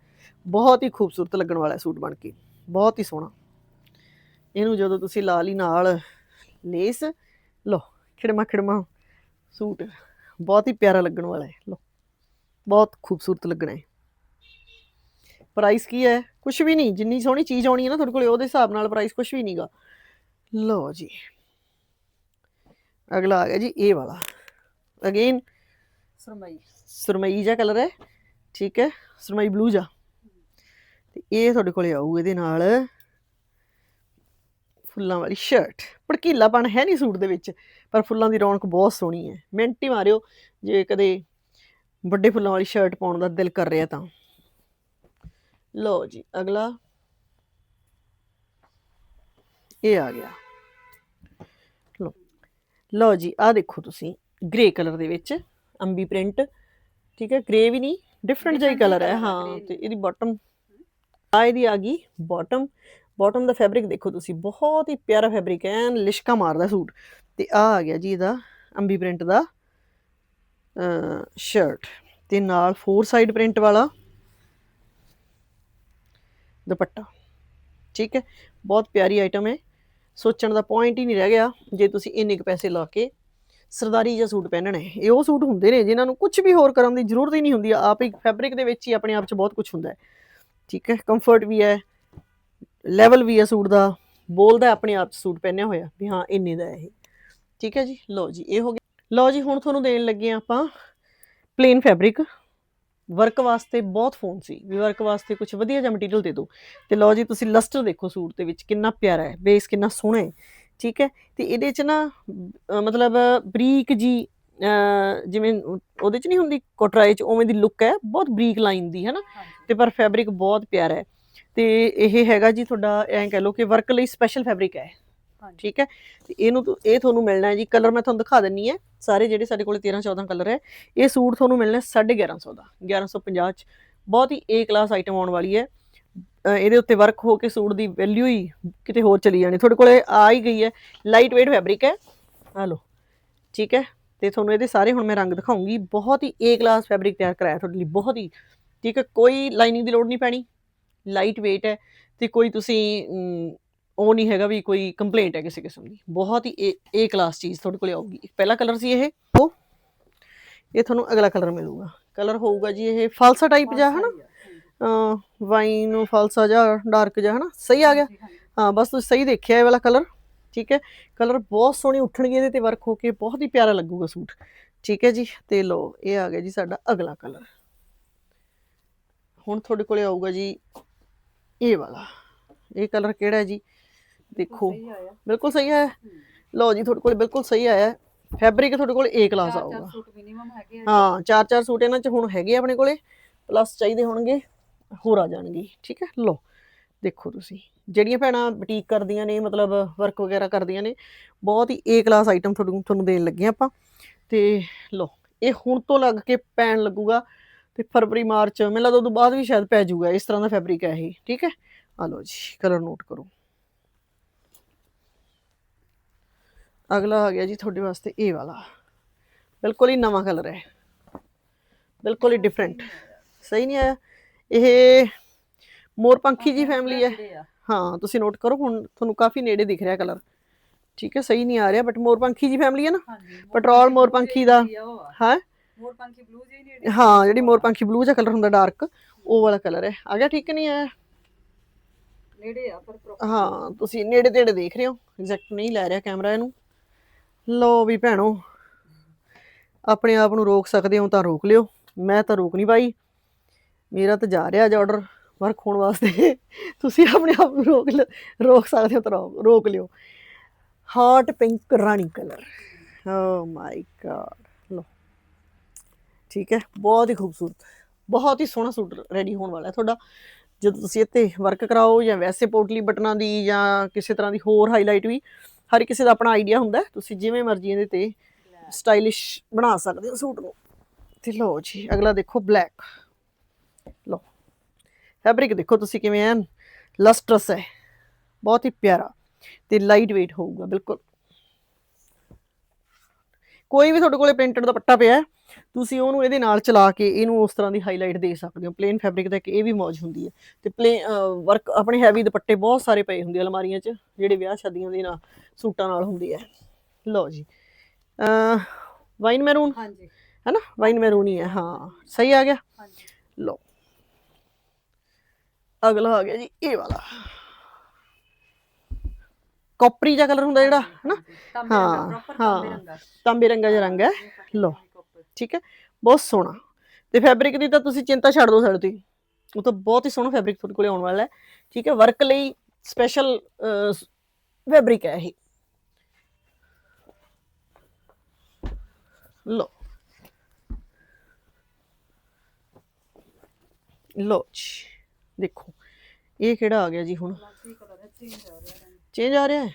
ਬਹੁਤ ਹੀ ਖੂਬਸੂਰਤ ਲੱਗਣ ਵਾਲਾ ਸੂਟ ਬਣ ਕੇ। ਬਹੁਤ ਹੀ ਸੋਹਣਾ। ਇਹਨੂੰ ਜਦੋਂ ਤੁਸੀਂ ਲਾ ਲਈ ਨਾਲ ਲੇਸ ਲੋ ਖਿੜਮਾ ਖਿੜਮਾ ਸੂਟ ਬਹੁਤ ਹੀ ਪਿਆਰਾ ਲੱਗਣ ਵਾਲਾ ਹੈ ਲੋ ਬਹੁਤ ਖੂਬਸੂਰਤ ਲੱਗਣਾ ਹੈ। ਪ੍ਰਾਈਸ ਕੀ ਹੈ? ਕੁਝ ਵੀ ਨਹੀਂ ਜਿੰਨੀ ਸੋਹਣੀ ਚੀਜ਼ ਆਉਣੀ ਹੈ ਨਾ ਤੁਹਾਡੇ ਕੋਲੇ ਉਹਦੇ ਹਿਸਾਬ ਨਾਲ ਪ੍ਰਾਈਸ ਕੁਝ ਵੀ ਨਹੀਂਗਾ। ਲਓ ਜੀ ਅਗਲਾ ਆ ਗਿਆ ਜੀ ਇਹ ਵਾਲਾ। ਅਗੇਨ ਸਰਮਈ। ਸੁਰਮਈ ਜਿਹਾ ਕਲਰ ਹੈ ਠੀਕ ਹੈ ਸੁਰਮਈ ਬਲੂ ਜਿਹਾ। ਤੇ ਇਹ ਤੁਹਾਡੇ ਕੋਲੇ ਆਊ ਇਹਦੇ ਨਾਲ ਫੁੱਲਾਂ ਵਾਲੀ ਸ਼ਰਟ ਭੜਕੀਲਾਪਣ ਹੈ ਨਹੀਂ ਸੂਟ ਦੇ ਵਿੱਚ ਪਰ ਫੁੱਲਾਂ ਦੀ ਰੌਣਕ ਬਹੁਤ ਸੋਹਣੀ ਹੈ। ਮਿੰਟ ਹੀ ਮਾਰਿਓ ਜੇ ਕਦੇ ਵੱਡੇ ਫੁੱਲਾਂ ਵਾਲੀ ਸ਼ਰਟ ਪਾਉਣ ਦਾ ਦਿਲ ਕਰ ਰਿਹਾ ਤਾਂ। ਲਓ ਜੀ ਅਗਲਾ। ਇਹ ਆ ਗਿਆ। ਲਓ ਲਓ ਜੀ ਆ ਦੇਖੋ ਤੁਸੀਂ ਗ੍ਰੇ ਕਲਰ ਦੇ ਵਿੱਚ ਅੰਬੀ ਪ੍ਰਿੰਟ ਠੀਕ ਹੈ ਗ੍ਰੇ ਵੀ ਨਹੀਂ ਡਿਫਰੈਂਟ ਜਿਹਾ ਕਲਰ ਹੈ ਹੈ, ਤੇ ਇਹਦੀ ਬਾਟਮ ਆ ਇਹਦੀ ਆ ਗਈ ਬਾਟਮ ਬਾਟਮ ਦਾ ਫੈਬਰਿਕ ਦੇਖੋ ਤੁਸੀਂ, ਬਹੁਤ ਹੀ ਪਿਆਰਾ ਫੈਬਰਿਕ ਹੈ, ਐਨ ਲਿਸ਼ਕਾ ਮਾਰਦਾ ਸੂਟ। ਤੇ ਆ ਆ ਗਿਆ ਜੀ ਇਹਦਾ ਅੰਬੀ ਪ੍ਰਿੰਟ ਦਾ ਸ਼ਰਟ ਤੇ ਨਾਲ ਫੋਰ ਸਾਈਡ ਪ੍ਰਿੰਟ ਵਾਲਾ ਦੁਪੱਟਾ। ਠੀਕ ਹੈ, ਬਹੁਤ ਪਿਆਰੀ ਆਈਟਮ ਹੈ। ਸੋਚਣ ਦਾ ਪੁਆਇੰਟ ਹੀ ਨਹੀਂ ਰਹਿ ਗਿਆ, ਜੇ ਤੁਸੀਂ ਇੰਨੇ ਕੁ ਪੈਸੇ ਲਾ ਕੇ ਸਰਦਾਰੀ ਜਿਹਾ ਸੂਟ ਪਹਿਨਣਾ ਹੈ। ਇਹ ਉਹ ਸੂਟ ਹੁੰਦੇ ਨੇ ਜਿਨ੍ਹਾਂ ਨੂੰ ਕੁਝ ਵੀ ਹੋਰ ਕਰਨ ਦੀ ਜ਼ਰੂਰਤ ਹੀ ਨਹੀਂ ਹੁੰਦੀ, ਆਪ ਹੀ ਫੈਬਰਿਕ ਦੇ ਵਿੱਚ ਹੀ ਆਪਣੇ ਆਪ 'ਚ ਬਹੁਤ ਕੁਝ ਹੁੰਦਾ ਹੈ। ਠੀਕ ਹੈ ਕੰਫਰਟ ਵੀ ਹੈ ਲੈਵਲ ਵੀ ਹੈ ਸੂਟ ਦਾ ਬੋਲਦਾ ਆਪਣੇ ਆਪ 'ਚ ਸੂਟ ਪਹਿਨਿਆ ਹੋਇਆ ਵੀ ਹਾਂ ਇੰਨੇ ਦਾ ਹੈ ਇਹ। ਠੀਕ ਹੈ ਜੀ? ਲਓ ਜੀ ਇਹ ਹੋ ਗਿਆ। ਲਓ ਜੀ ਹੁਣ ਤੁਹਾਨੂੰ ਦੇਣ ਲੱਗੇ ਹਾਂ ਆਪਾਂ ਪਲੇਨ ਫੈਬਰਿਕ ਵਰਕ ਵਾਸਤੇ ਬਹੁਤ ਫੋਨ ਸੀ ਵੀ ਵਰਕ ਵਾਸਤੇ ਕੁਝ ਵਧੀਆ ਜਿਹਾ ਮਟੀਰੀਅਲ ਦੇ ਦਿਓ। ਤੇ ਲਓ ਜੀ ਤੁਸੀਂ ਲਸਟਰ ਦੇਖੋ ਸੂਟ ਦੇ ਵਿੱਚ ਕਿੰਨਾ ਪਿਆਰਾ ਹੈ ਬੇਸ ਕਿੰਨਾ ਸੋਹਣਾ ਹੈ। ਠੀਕ ਹੈ? ਤੇ ਇਹਦੇ ਚ ਨਾ ਮਤਲਬ ਬਰੀਕ ਜੀ ਜਿਵੇਂ ਉਹਦੇ ਚ ਨਹੀਂ ਹੁੰਦੀ ਕੋਟਰਾਏ ਚ ਉਵੇਂ ਦੀ ਲੁੱਕ ਹੈ ਬਹੁਤ ਬਰੀਕ ਲਾਈਨ ਦੀ ਹੈ ਨਾ? ਤੇ ਪਰ ਫੈਬਰਿਕ ਬਹੁਤ ਪਿਆਰਾ ਹੈ। ਤੇ ਇਹ ਹੈਗਾ ਜੀ ਤੁਹਾਡਾ ਐਂ ਕਹਿ ਲਓ ਕਿ ਵਰਕ ਲਈ ਸਪੈਸ਼ਲ ਫੈਬਰਿਕ ਹੈ ਠੀਕ ਹੈ? ਤੇ ਇਹਨੂੰ ਇਹ ਤੁਹਾਨੂੰ ਮਿਲਣਾ ਹੈ ਜੀ। ਕਲਰ ਮੈਂ ਤੁਹਾਨੂੰ ਦਿਖਾ ਦਿੰਨੀ ਹੈ। ਸਾਰੇ ਜਿਹੜੇ ਸਾਡੇ ਕੋਲ 13 14 ਕਲਰ ਹੈ ਇਹ ਸੂਟ ਤੁਹਾਨੂੰ ਮਿਲਣਾ ਹੈ 1150 ਦਾ। 1150 ਚ। ਬਹੁਤ ਹੀ ਏ ਕਲਾਸ ਆਈਟਮ ਆਉਣ ਵਾਲੀ ਹੈ। ਇਹਦੇ ਉੱਤੇ ਵਰਕ ਹੋ ਕੇ ਸੂਟ ਦੀ ਵੈਲਿਊ ਹੀ ਕਿਤੇ ਹੋਰ ਚਲੀ ਜਾਣੀ। ਤੁਹਾਡੇ ਕੋਲੇ ਆ ਹੀ ਗਈ ਹੈ। ਲਾਈਟ weight ਫੈਬਰਿਕ ਹੈ। ਆ ਲਓ। ਠੀਕ ਹੈ? ਤੇ ਤੁਹਾਨੂੰ ਇਹਦੇ ਸਾਰੇ ਹੁਣ ਮੈਂ ਰੰਗ ਦਿਖਾਉਂਗੀ। ਬਹੁਤ ਹੀ ਏ ਕਲਾਸ ਫੈਬਰਿਕ ਤਿਆਰ ਕਰਾਇਆ ਤੁਹਾਡੇ ਲਈ। ਬਹੁਤ ਹੀ। ਠੀਕ ਹੈ? ਕੋਈ ਲਾਈਨਿੰਗ ਦੀ ਲੋੜ ਨਹੀਂ ਪੈਣੀ। ਲਾਈਟ weight ਹੈ ਤੇ ਕੋਈ ਤੁਸੀਂ ਉਹ ਨਹੀਂ ਹੈਗਾ ਵੀ ਕੋਈ ਕੰਪਲੇਂਟ ਹੈ ਕਿਸੇ ਕਿਸਮ ਦੀ। ਬਹੁਤ ਹੀ ਏ ਏ ਕਲਾਸ ਚੀਜ਼ ਤੁਹਾਡੇ ਕੋਲੇ ਆਊਗੀ। ਪਹਿਲਾ ਕਲਰ ਸੀ ਇਹ ਉਹ। ਇਹ ਤੁਹਾਨੂੰ ਅਗਲਾ ਕਲਰ ਮਿਲੂਗਾ। ਕਲਰ ਹੋਊਗਾ ਜੀ ਇਹ ਫਾਲਸਾ ਟਾਈਪ ਜਿਹਾ ਹਨਾ? ਵਾਈਨ ਫਾਲਸਾ ਜਿਹਾ ਡਾਰਕ ਜਿਹਾ ਹਨਾ? ਸਹੀ ਆ ਗਿਆ। ਹਾਂ ਬਸ ਤੁਸੀਂ ਸਹੀ ਦੇਖਿਆ ਇਹ ਵਾਲਾ ਕਲਰ ਠੀਕ ਹੈ? ਕਲਰ ਬਹੁਤ ਸੋਹਣੇ ਉੱਠਣਗੇ ਇਹਦੇ ਤੇ ਵਰਕ ਹੋ ਕੇ ਬਹੁਤ ਹੀ ਪਿਆਰਾ ਲੱਗੂਗਾ ਸੂਟ। ਠੀਕ ਹੈ ਜੀ? ਤੇ ਲੋ ਇਹ ਆ ਗਿਆ ਜੀ ਸਾਡਾ ਅਗਲਾ ਕਲਰ ਹੁਣ ਤੁਹਾਡੇ ਕੋਲੇ ਆਊਗਾ ਜੀ ਇਹ ਵਾਲਾ ਇਹ ਕਲਰ ਕਿਹੜਾ ਹੈ ਜੀ? ਦੇਖੋ ਬਿਲਕੁਲ ਸਹੀ ਹੈ ਲਓ ਜੀ ਤੁਹਾਡੇ ਕੋਲੇ ਬਿਲਕੁਲ ਸਹੀ ਆਇਆ। ਫੈਬਰਿਕ ਤੁਹਾਡੇ ਕੋਲ ਏ ਕਲਾਸ ਆਊਗਾ। ਹਾਂ ਚਾਰ ਚਾਰ ਸੂਟ ਇਹਨਾਂ ਚ ਹੁਣ ਹੈਗੇ ਆਪਣੇ ਕੋਲੇ। ਪਲੱਸ ਚਾਹੀਦੇ ਹੋਣਗੇ ਹੋਰ ਆ ਜਾਣਗੇ। ਠੀਕ ਹੈ? ਲਓ ਦੇਖੋ ਤੁਸੀਂ। ਜਿਹੜੀਆਂ ਭੈਣਾਂ ਬੁਟੀਕ ਕਰਦੀਆਂ ਨੇ ਮਤਲਬ ਵਰਕ ਵਗੈਰਾ ਕਰਦੀਆਂ ਨੇ ਬਹੁਤ ਹੀ ਏ ਕਲਾਸ ਆਈਟਮ ਤੁਹਾਨੂੰ ਤੁਹਾਨੂੰ ਦੇਣ ਲੱਗੇ ਆਪਾਂ। ਤੇ ਲਓ ਇਹ ਹੁਣ ਤੋਂ ਲੱਗ ਕੇ ਪੈਣ ਲੱਗੂਗਾ। ਤੇ ਫਰਵਰੀ ਮਾਰਚ ਮੈਨੂੰ ਲੱਗਦਾ ਉਦੋਂ ਬਾਅਦ ਵੀ ਸ਼ਾਇਦ ਪੈ ਜਾਊਗਾ ਇਸ ਤਰ੍ਹਾਂ ਦਾ ਫੈਬਰਿਕ ਹੈ ਇਹ ਠੀਕ ਹੈ? ਆ ਲਓ ਜੀ ਕਲਰ ਨੋਟ ਕਰੋ। ਅਗਲਾ ਆ ਗਿਆ ਜੀ ਤੁਹਾਡੇ ਵਾਸਤੇ ਇਹ ਵਾਲਾ। ਬਿਲਕੁਲ ਹੀ ਨਵਾਂ ਕਲਰ ਹੈ। ਬਿਲਕੁਲ ਹੀ ਡਿਫਰੈਂਟ ਸਹੀ ਨਹੀਂ ਆਇਆ? ਇਹ ਮੋਰਪੰਖੀ ਜੀ ਫੈਮਿਲੀ ਹੈ। ਹਾਂ ਤੁਸੀਂ ਨੋਟ ਕਰੋ ਹੁਣ ਤੁਹਾਨੂੰ ਕਾਫੀ ਨੇੜੇ ਦਿਖ ਰਿਹਾ ਕਲਰ ਠੀਕ ਹੈ ਸਹੀ ਨਹੀਂ ਆ ਰਿਹਾ ਬਟ ਮੋਰਪੰਖੀ ਜੀ ਫੈਮਿਲੀ ਹੈ ਨਾ? ਪੈਟਰੋਲ ਮੋਰਪੰਖੀ ਦਾ। ਹਾਂ? ਮੋਰਪੰਖੀ ਬਲੂ ਜਿਹੀ ਨੇੜੇ ਹਾਂ ਜਿਹੜੀ ਮੋਰਪੰਖੀ ਬਲੂ ਜਿਹਾ ਕਲਰ ਹੁੰਦਾ ਡਾਰਕ ਉਹ ਵਾਲਾ ਕਲਰ ਹੈ। ਆ ਗਿਆ ਠੀਕ ਨਹੀਂ ਆਇਆ? ਨੇੜੇ ਆ ਪਰ ਹਾਂ ਤੁਸੀਂ ਨੇੜੇ ਤੇੜੇ ਦੇਖ ਰਹੇ ਹੋ। ਐਗਜ਼ੈਕਟ ਨਹੀਂ ਲੈ ਰਿਹਾ ਕੈਮਰਾ ਇਹਨੂੰ। ਲੋ ਵੀ ਭੈਣੋ ਆਪਣੇ ਆਪ ਨੂੰ ਰੋਕ ਸਕਦੇ ਹੋ ਤਾਂ ਰੋਕ ਲਿਓ। ਮੈਂ ਤਾਂ ਰੋਕ ਨਹੀਂ ਪਾਈ। ਮੇਰਾ ਤਾਂ ਜਾ ਰਿਹਾ ਅੱਜ ਆਰਡਰ ਵਰਕ ਹੋਣ ਵਾਸਤੇ। ਤੁਸੀਂ ਆਪਣੇ ਆਪ ਨੂੰ ਰੋਕ ਰੋਕ ਸਕਦੇ ਹੋ ਤਾਂ ਰੋਕ- ਲਿਓ। ਹਾਰਟ ਪਿੰਕ ਰਾਣੀ ਕਲਰ ਓ ਮਾਈ ਗॉड ਠੀਕ ਹੈ, ਬਹੁਤ ਹੀ ਖੂਬਸੂਰਤ, ਬਹੁਤ ਹੀ ਸੋਹਣਾ ਸੂਟ ਰੈਡੀ ਹੋਣ ਵਾਲਾ ਹੈ ਤੁਹਾਡਾ। ਜਦੋਂ ਤੁਸੀਂ ਇੱਥੇ ਵਰਕ ਕਰਾਓ ਜਾਂ ਵੈਸੇ ਪੋਟਲੀ ਬਟਨਾਂ ਦੀ ਜਾਂ ਕਿਸੇ ਤਰ੍ਹਾਂ ਦੀ ਹੋਰ ਹਾਈਲਾਈਟ ਵੀ, ਹਰ ਕਿਸੇ ਦਾ ਆਪਣਾ ਆਈਡੀਆ ਹੁੰਦਾ ਤੁਸੀਂ ਜਿਵੇਂ ਮਰਜ਼ੀ ਇਹਦੇ ਤੇ ਸਟਾਈਲਿਸ਼ ਬਣਾ ਸਕਦੇ ਹੋ ਸੂਟ ਨੂੰ। ਤੇ ਲਓ ਜੀ, ਅਗਲਾ ਦੇਖੋ ਬਲੈਕ ਲਓ ਫੈਬਰਿਕ ਦੇਖੋ ਤੁਸੀਂ ਕਿਵੇਂ ਐਨ ਲਸਟਰਸ ਹੈ, ਬਹੁਤ ਹੀ ਪਿਆਰਾ ਤੇ ਲਾਈਟ weight ਹੋਊਗਾ, ਬਿਲਕੁਲ। ਕੋਈ ਵੀ ਤੁਹਾਡੇ ਕੋਲੇ ਪ੍ਰਿੰਟਡ ਦਾ ਪੱਟਾ ਪਿਆ ਤੁਸੀਂ ਉਹਨੂੰ ਇਹਦੇ ਨਾਲ ਚਲਾ ਕੇ ਇਹਨੂੰ ਉਸ ਤਰ੍ਹਾਂ ਦੀ ਹਾਈਲਾਈਟ ਦੇ ਸਕਦੇ ਹੋ। ਪਲੇਨ ਫੈਬਰਿਕ ਦਾ ਇੱਕ ਇਹ ਵੀ ਮੌਜ ਹੁੰਦੀ ਹੈ। ਤੇ ਪਲੇ ਵਰਕ ਆਪਣੇ ਹੈਵੀ ਦੁਪੱਟੇ ਬਹੁਤ ਸਾਰੇ ਪਏ ਹੁੰਦੇ ਅਲਮਾਰੀਆਂ 'ਚ ਜਿਹੜੇ ਵਿਆਹ ਸ਼ਾਦੀਆਂ ਦੇ ਨਾਲ ਸੂਟਾਂ ਨਾਲ ਹੁੰਦੇ ਆ। ਲਓ ਜੀ। ਅ ਵਾਈਨ ਮੈਰੂਨ ਹਾਂਜੀ। ਹੈ ਨਾ ਵਾਈਨ ਮੈਰੂਨ ਹੀ ਹੈ ਹਾਂ। ਸਹੀ ਆ ਗਿਆ? ਹਾਂਜੀ। ਲਓ। ਅਗਲਾ ਆ ਗਿਆ ਜੀ ਇਹ ਵਾਲਾ। ਕਾਪਰੀ ਜਿਹਾ ਕਲਰ ਹੁੰਦਾ ਜਿਹੜਾ ਹਨਾ? ਹਾਂ, ਹਾਂ। ਤਾਂਬੇ ਰੰਗਾ ਜਿਹਾ ਰੰਗ ਹੈ। ਲਓ। ਠੀਕ ਹੈ? ਬਹੁਤ ਸੋਹਣਾ। ਤੇ ਫੈਬਰਿਕ ਦੀ ਤਾਂ ਤੁਸੀਂ ਚਿੰਤਾ ਛੱਡ ਦਿਓ ਸਾਡੇ ਤੋਂ ਉਹ ਤਾਂ ਬਹੁਤ ਹੀ ਸੋਹਣਾ ਫੈਬਰਿਕ ਤੁਹਾਡੇ ਕੋਲੇ ਆਉਣ ਵਾਲਾ ਹੈ। ਠੀਕ ਹੈ? ਵਰਕ ਲਈ ਸਪੈਸ਼ਲ ਫੈਬਰਿਕ ਹੈ ਇਹ। ਲੋ ਲੋ ਦੇਖੋ। ਇਹ ਕਿਹੜਾ ਆ ਗਿਆ ਜੀ ਹੁਣ? ਚੇਂਜ ਆ ਰਿਹਾ ਹੈ?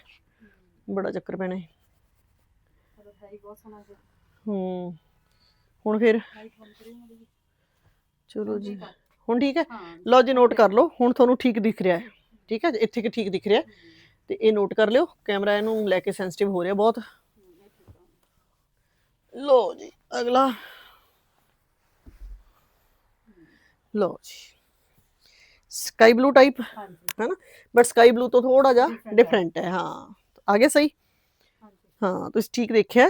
ਬੜਾ ਚੱਕਰ ਪੈਣਾ ਹੈ। ਹੈ। ਹੁਣ ਫਿਰ। ਚਲੋ ਜੀ। ਹੁਣ ਠੀਕ ਹੈ? ਲਓ ਜੀ ਨੋਟ ਕਰ ਲਓ। ਹੁਣ ਤੁਹਾਨੂੰ ਠੀਕ ਦਿਖ ਰਿਹਾ ਹੈ। ਠੀਕ ਹੈ ਇੱਥੇ ਕਿ ਠੀਕ ਦਿਖ ਰਿਹਾ। ਤੇ ਇਹ ਨੋਟ ਕਰ ਲਿਓ। ਕੈਮਰਾ ਇਹਨੂੰ ਲੈ ਕੇ ਸੈਂਸਿਟਿਵ ਹੋ ਰਿਹਾ ਬਹੁਤ। ਲਓ ਜੀ ਅਗਲਾ। ਲਓ ਜੀ। ਸਕਾਈ ਬਲੂ ਟਾਈਪ ਹਾਂਜੀ। ਹੈ ਨਾ? ਬਟ ਸਕਾਈ ਬਲੂ ਤੋਂ ਥੋੜਾ ਜਿਹਾ Different ਹੈ। ਡਿਫਰੈਂਟ ਹੈ ਹਾਂ। ਆ ਗਿਆ ਸਹੀ? ਹਾਂਜੀ। ਹਾਂ ਤੁਸੀਂ ਠੀਕ ਦੇਖਿਆ ਹੈ?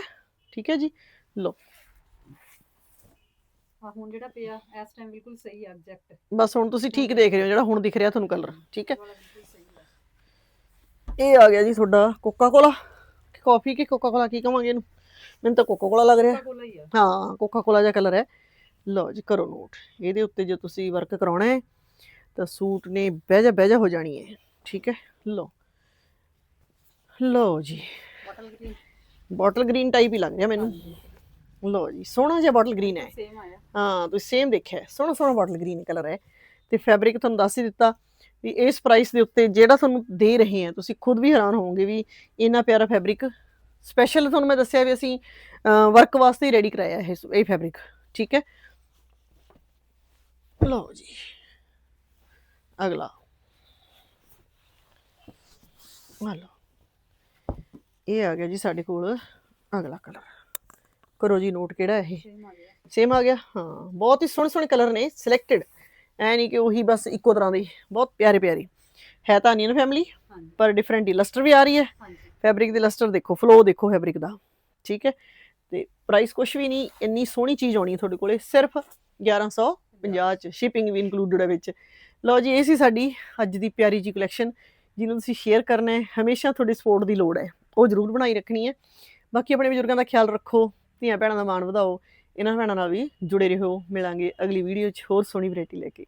ਠੀਕ ਹੈ ਜੀ ਲਓ ਆ ਹੁਣ ਜਿਹੜਾ ਪਿਆ ਇਸ ਟਾਈਮ ਬਿਲਕੁਲ ਸਹੀ ਹੈ ਐਗਜ਼ੈਕਟ ਬਸ ਹੁਣ ਤੁਸੀਂ ਠੀਕ ਦੇਖ ਰਹੇ ਹੋ ਜਿਹੜਾ ਹੁਣ ਦਿਖ ਰਿਹਾ ਤੁਹਾਨੂੰ ਕਲਰ ਠੀਕ ਹੈ? ਇਹ ਆ ਗਿਆ ਜੀ ਤੁਹਾਡਾ ਕੋਕਾ ਕੋਲਾ ਕਾਫੀ ਕਿ ਕੋਕਾ ਕੋਲਾ ਕੀ ਕਵਾਂਗੇ ਇਹਨੂੰ? ਮੈਨੂੰ ਤਾਂ ਕੋਕਾ ਕੋਲਾ ਲੱਗ ਰਿਹਾ। ਹਾਂ ਕੋਕਾ ਕੋਲਾ ਜਿਹਾ ਕਲਰ ਹੈ। ਲਓ ਜੀ ਕਰੋ ਨੋਟ ਇਹਦੇ ਉੱਤੇ ਜੇ ਤੁਸੀਂ ਵਰਕ ਕਰਾਉਣਾ ਹੈ ਤਾਂ ਸੂਟ ਨੇ ਬਹਿਜਾ ਬਹਿਜਾ ਹੋ ਜਾਣੀ ਹੈ ਠੀਕ ਹੈ? ਲਓ। ਲਓ ਜੀ। Bottle green bottle green type ਹੀ ਲੱਗ ਰਿਹਾ ਮੈਨੂੰ। ਲਓ ਜੀ ਸੋਹਣਾ ਜਿਹਾ ਬੋਟਲ ਗ੍ਰੀਨ ਹੈ। ਸੇਮ ਆਇਆ। ਹਾਂ ਤੁਸੀਂ ਸੇਮ ਦੇਖਿਆ ਹੈ। ਸੋਹਣਾ ਸੋਹਣਾ ਬੋਟਲ ਗ੍ਰੀਨ ਕਲਰ ਹੈ। ਤੇ ਫੈਬਰਿਕ ਤੁਹਾਨੂੰ ਦੱਸ ਹੀ ਦਿੱਤਾ ਵੀ ਇਸ ਪ੍ਰਾਈਸ ਦੇ ਉੱਤੇ ਜਿਹੜਾ ਤੁਹਾਨੂੰ ਦੇ ਰਹੇ ਆ ਤੁਸੀਂ ਖੁਦ ਵੀ ਹੈਰਾਨ ਹੋਵੋਗੇ ਵੀ ਇੰਨਾ ਪਿਆਰਾ ਫੈਬਰਿਕ ਸਪੈਸ਼ਲ ਤੁਹਾਨੂੰ ਮੈਂ ਦੱਸਿਆ ਵੀ ਅਸੀਂ ਵਰਕ ਵਾਸਤੇ ਹੀ ਰੈਡੀ ਕਰਾਇਆ ਇਹ ਇਹ ਫੈਬਰਿਕ ਠੀਕ ਹੈ? ਲਓ ਜੀ ਅਗਲਾ। ਆ ਲਓ। ਇਹ ਆ ਗਿਆ ਜੀ ਸਾਡੇ ਕੋਲ ਅਗਲਾ ਕਲਰ ਕਰੋ ਜੀ ਨੋਟ ਕਿਹੜਾ ਹੈ ਇਹ? ਸੇਮ ਆ ਗਿਆ। ਹਾਂ ਬਹੁਤ ਹੀ ਸੋਹਣੇ ਸੋਹਣੇ ਕਲਰ ਨੇ ਸਿਲੈਕਟਡ ਐ ਨਹੀਂ ਕਿ ਉਹੀ ਬਸ ਇੱਕੋ ਤਰ੍ਹਾਂ ਦੇ ਬਹੁਤ ਪਿਆਰੇ ਪਿਆਰੇ। ਹੈ ਤਾਂ ਅਨੀਅਨ ਫੈਮਿਲੀ ਪਰ ਡਿਫਰੈਂਟ ਹੀ ਲਸਟਰ ਵੀ ਆ ਰਹੀ ਹੈ। ਫੈਬਰਿਕ ਦੇ ਲਸਟਰ ਦੇਖੋ ਫਲੋ ਦੇਖੋ ਫੈਬਰਿਕ ਦਾ। ਠੀਕ ਹੈ? ਤੇ ਪ੍ਰਾਈਸ ਕੁਛ ਵੀ ਨਹੀਂ ਇੰਨੀ ਸੋਹਣੀ ਚੀਜ਼ ਆਉਣੀ ਹੈ ਤੁਹਾਡੇ ਕੋਲੇ ਸਿਰਫ 1150 ਚ ਸ਼ਿਪਿੰਗ ਵੀ ਇਨਕਲੂਡਡ ਹੈ ਵਿੱਚ। ਲਓ ਜੀ ਇਹ ਸੀ ਸਾਡੀ ਅੱਜ ਦੀ ਪਿਆਰੀ ਜੀ ਕਲੈਕਸ਼ਨ ਜਿਹਨੂੰ ਤੁਸੀਂ ਸ਼ੇਅਰ ਕਰਨਾ ਹੈ। ਹਮੇਸ਼ਾ ਤੁਹਾਡੀ ਸਪੋਰਟ ਦੀ ਲੋੜ ਹੈ। ਉਹ ਜ਼ਰੂਰ ਬਣਾਈ ਰੱਖਣੀ ਹੈ। ਬਾਕੀ ਆਪਣੇ ਬਜ਼ੁਰਗਾਂ ਦਾ ਖਿਆਲ ਰੱਖੋ। ਧੀਆਂ ਭੈਣਾਂ ਦਾ ਮਾਣ ਵਧਾਓ। ਇਹਨਾਂ ਭੈਣਾਂ ਨਾਲ ਵੀ ਜੁੜੇ ਰਹੋ। ਮਿਲਾਂਗੇ ਅਗਲੀ ਵੀਡੀਓ 'ਚ ਹੋਰ ਸੋਹਣੀ ਵੈਰਾਈਟੀ ਲੈ ਕੇ।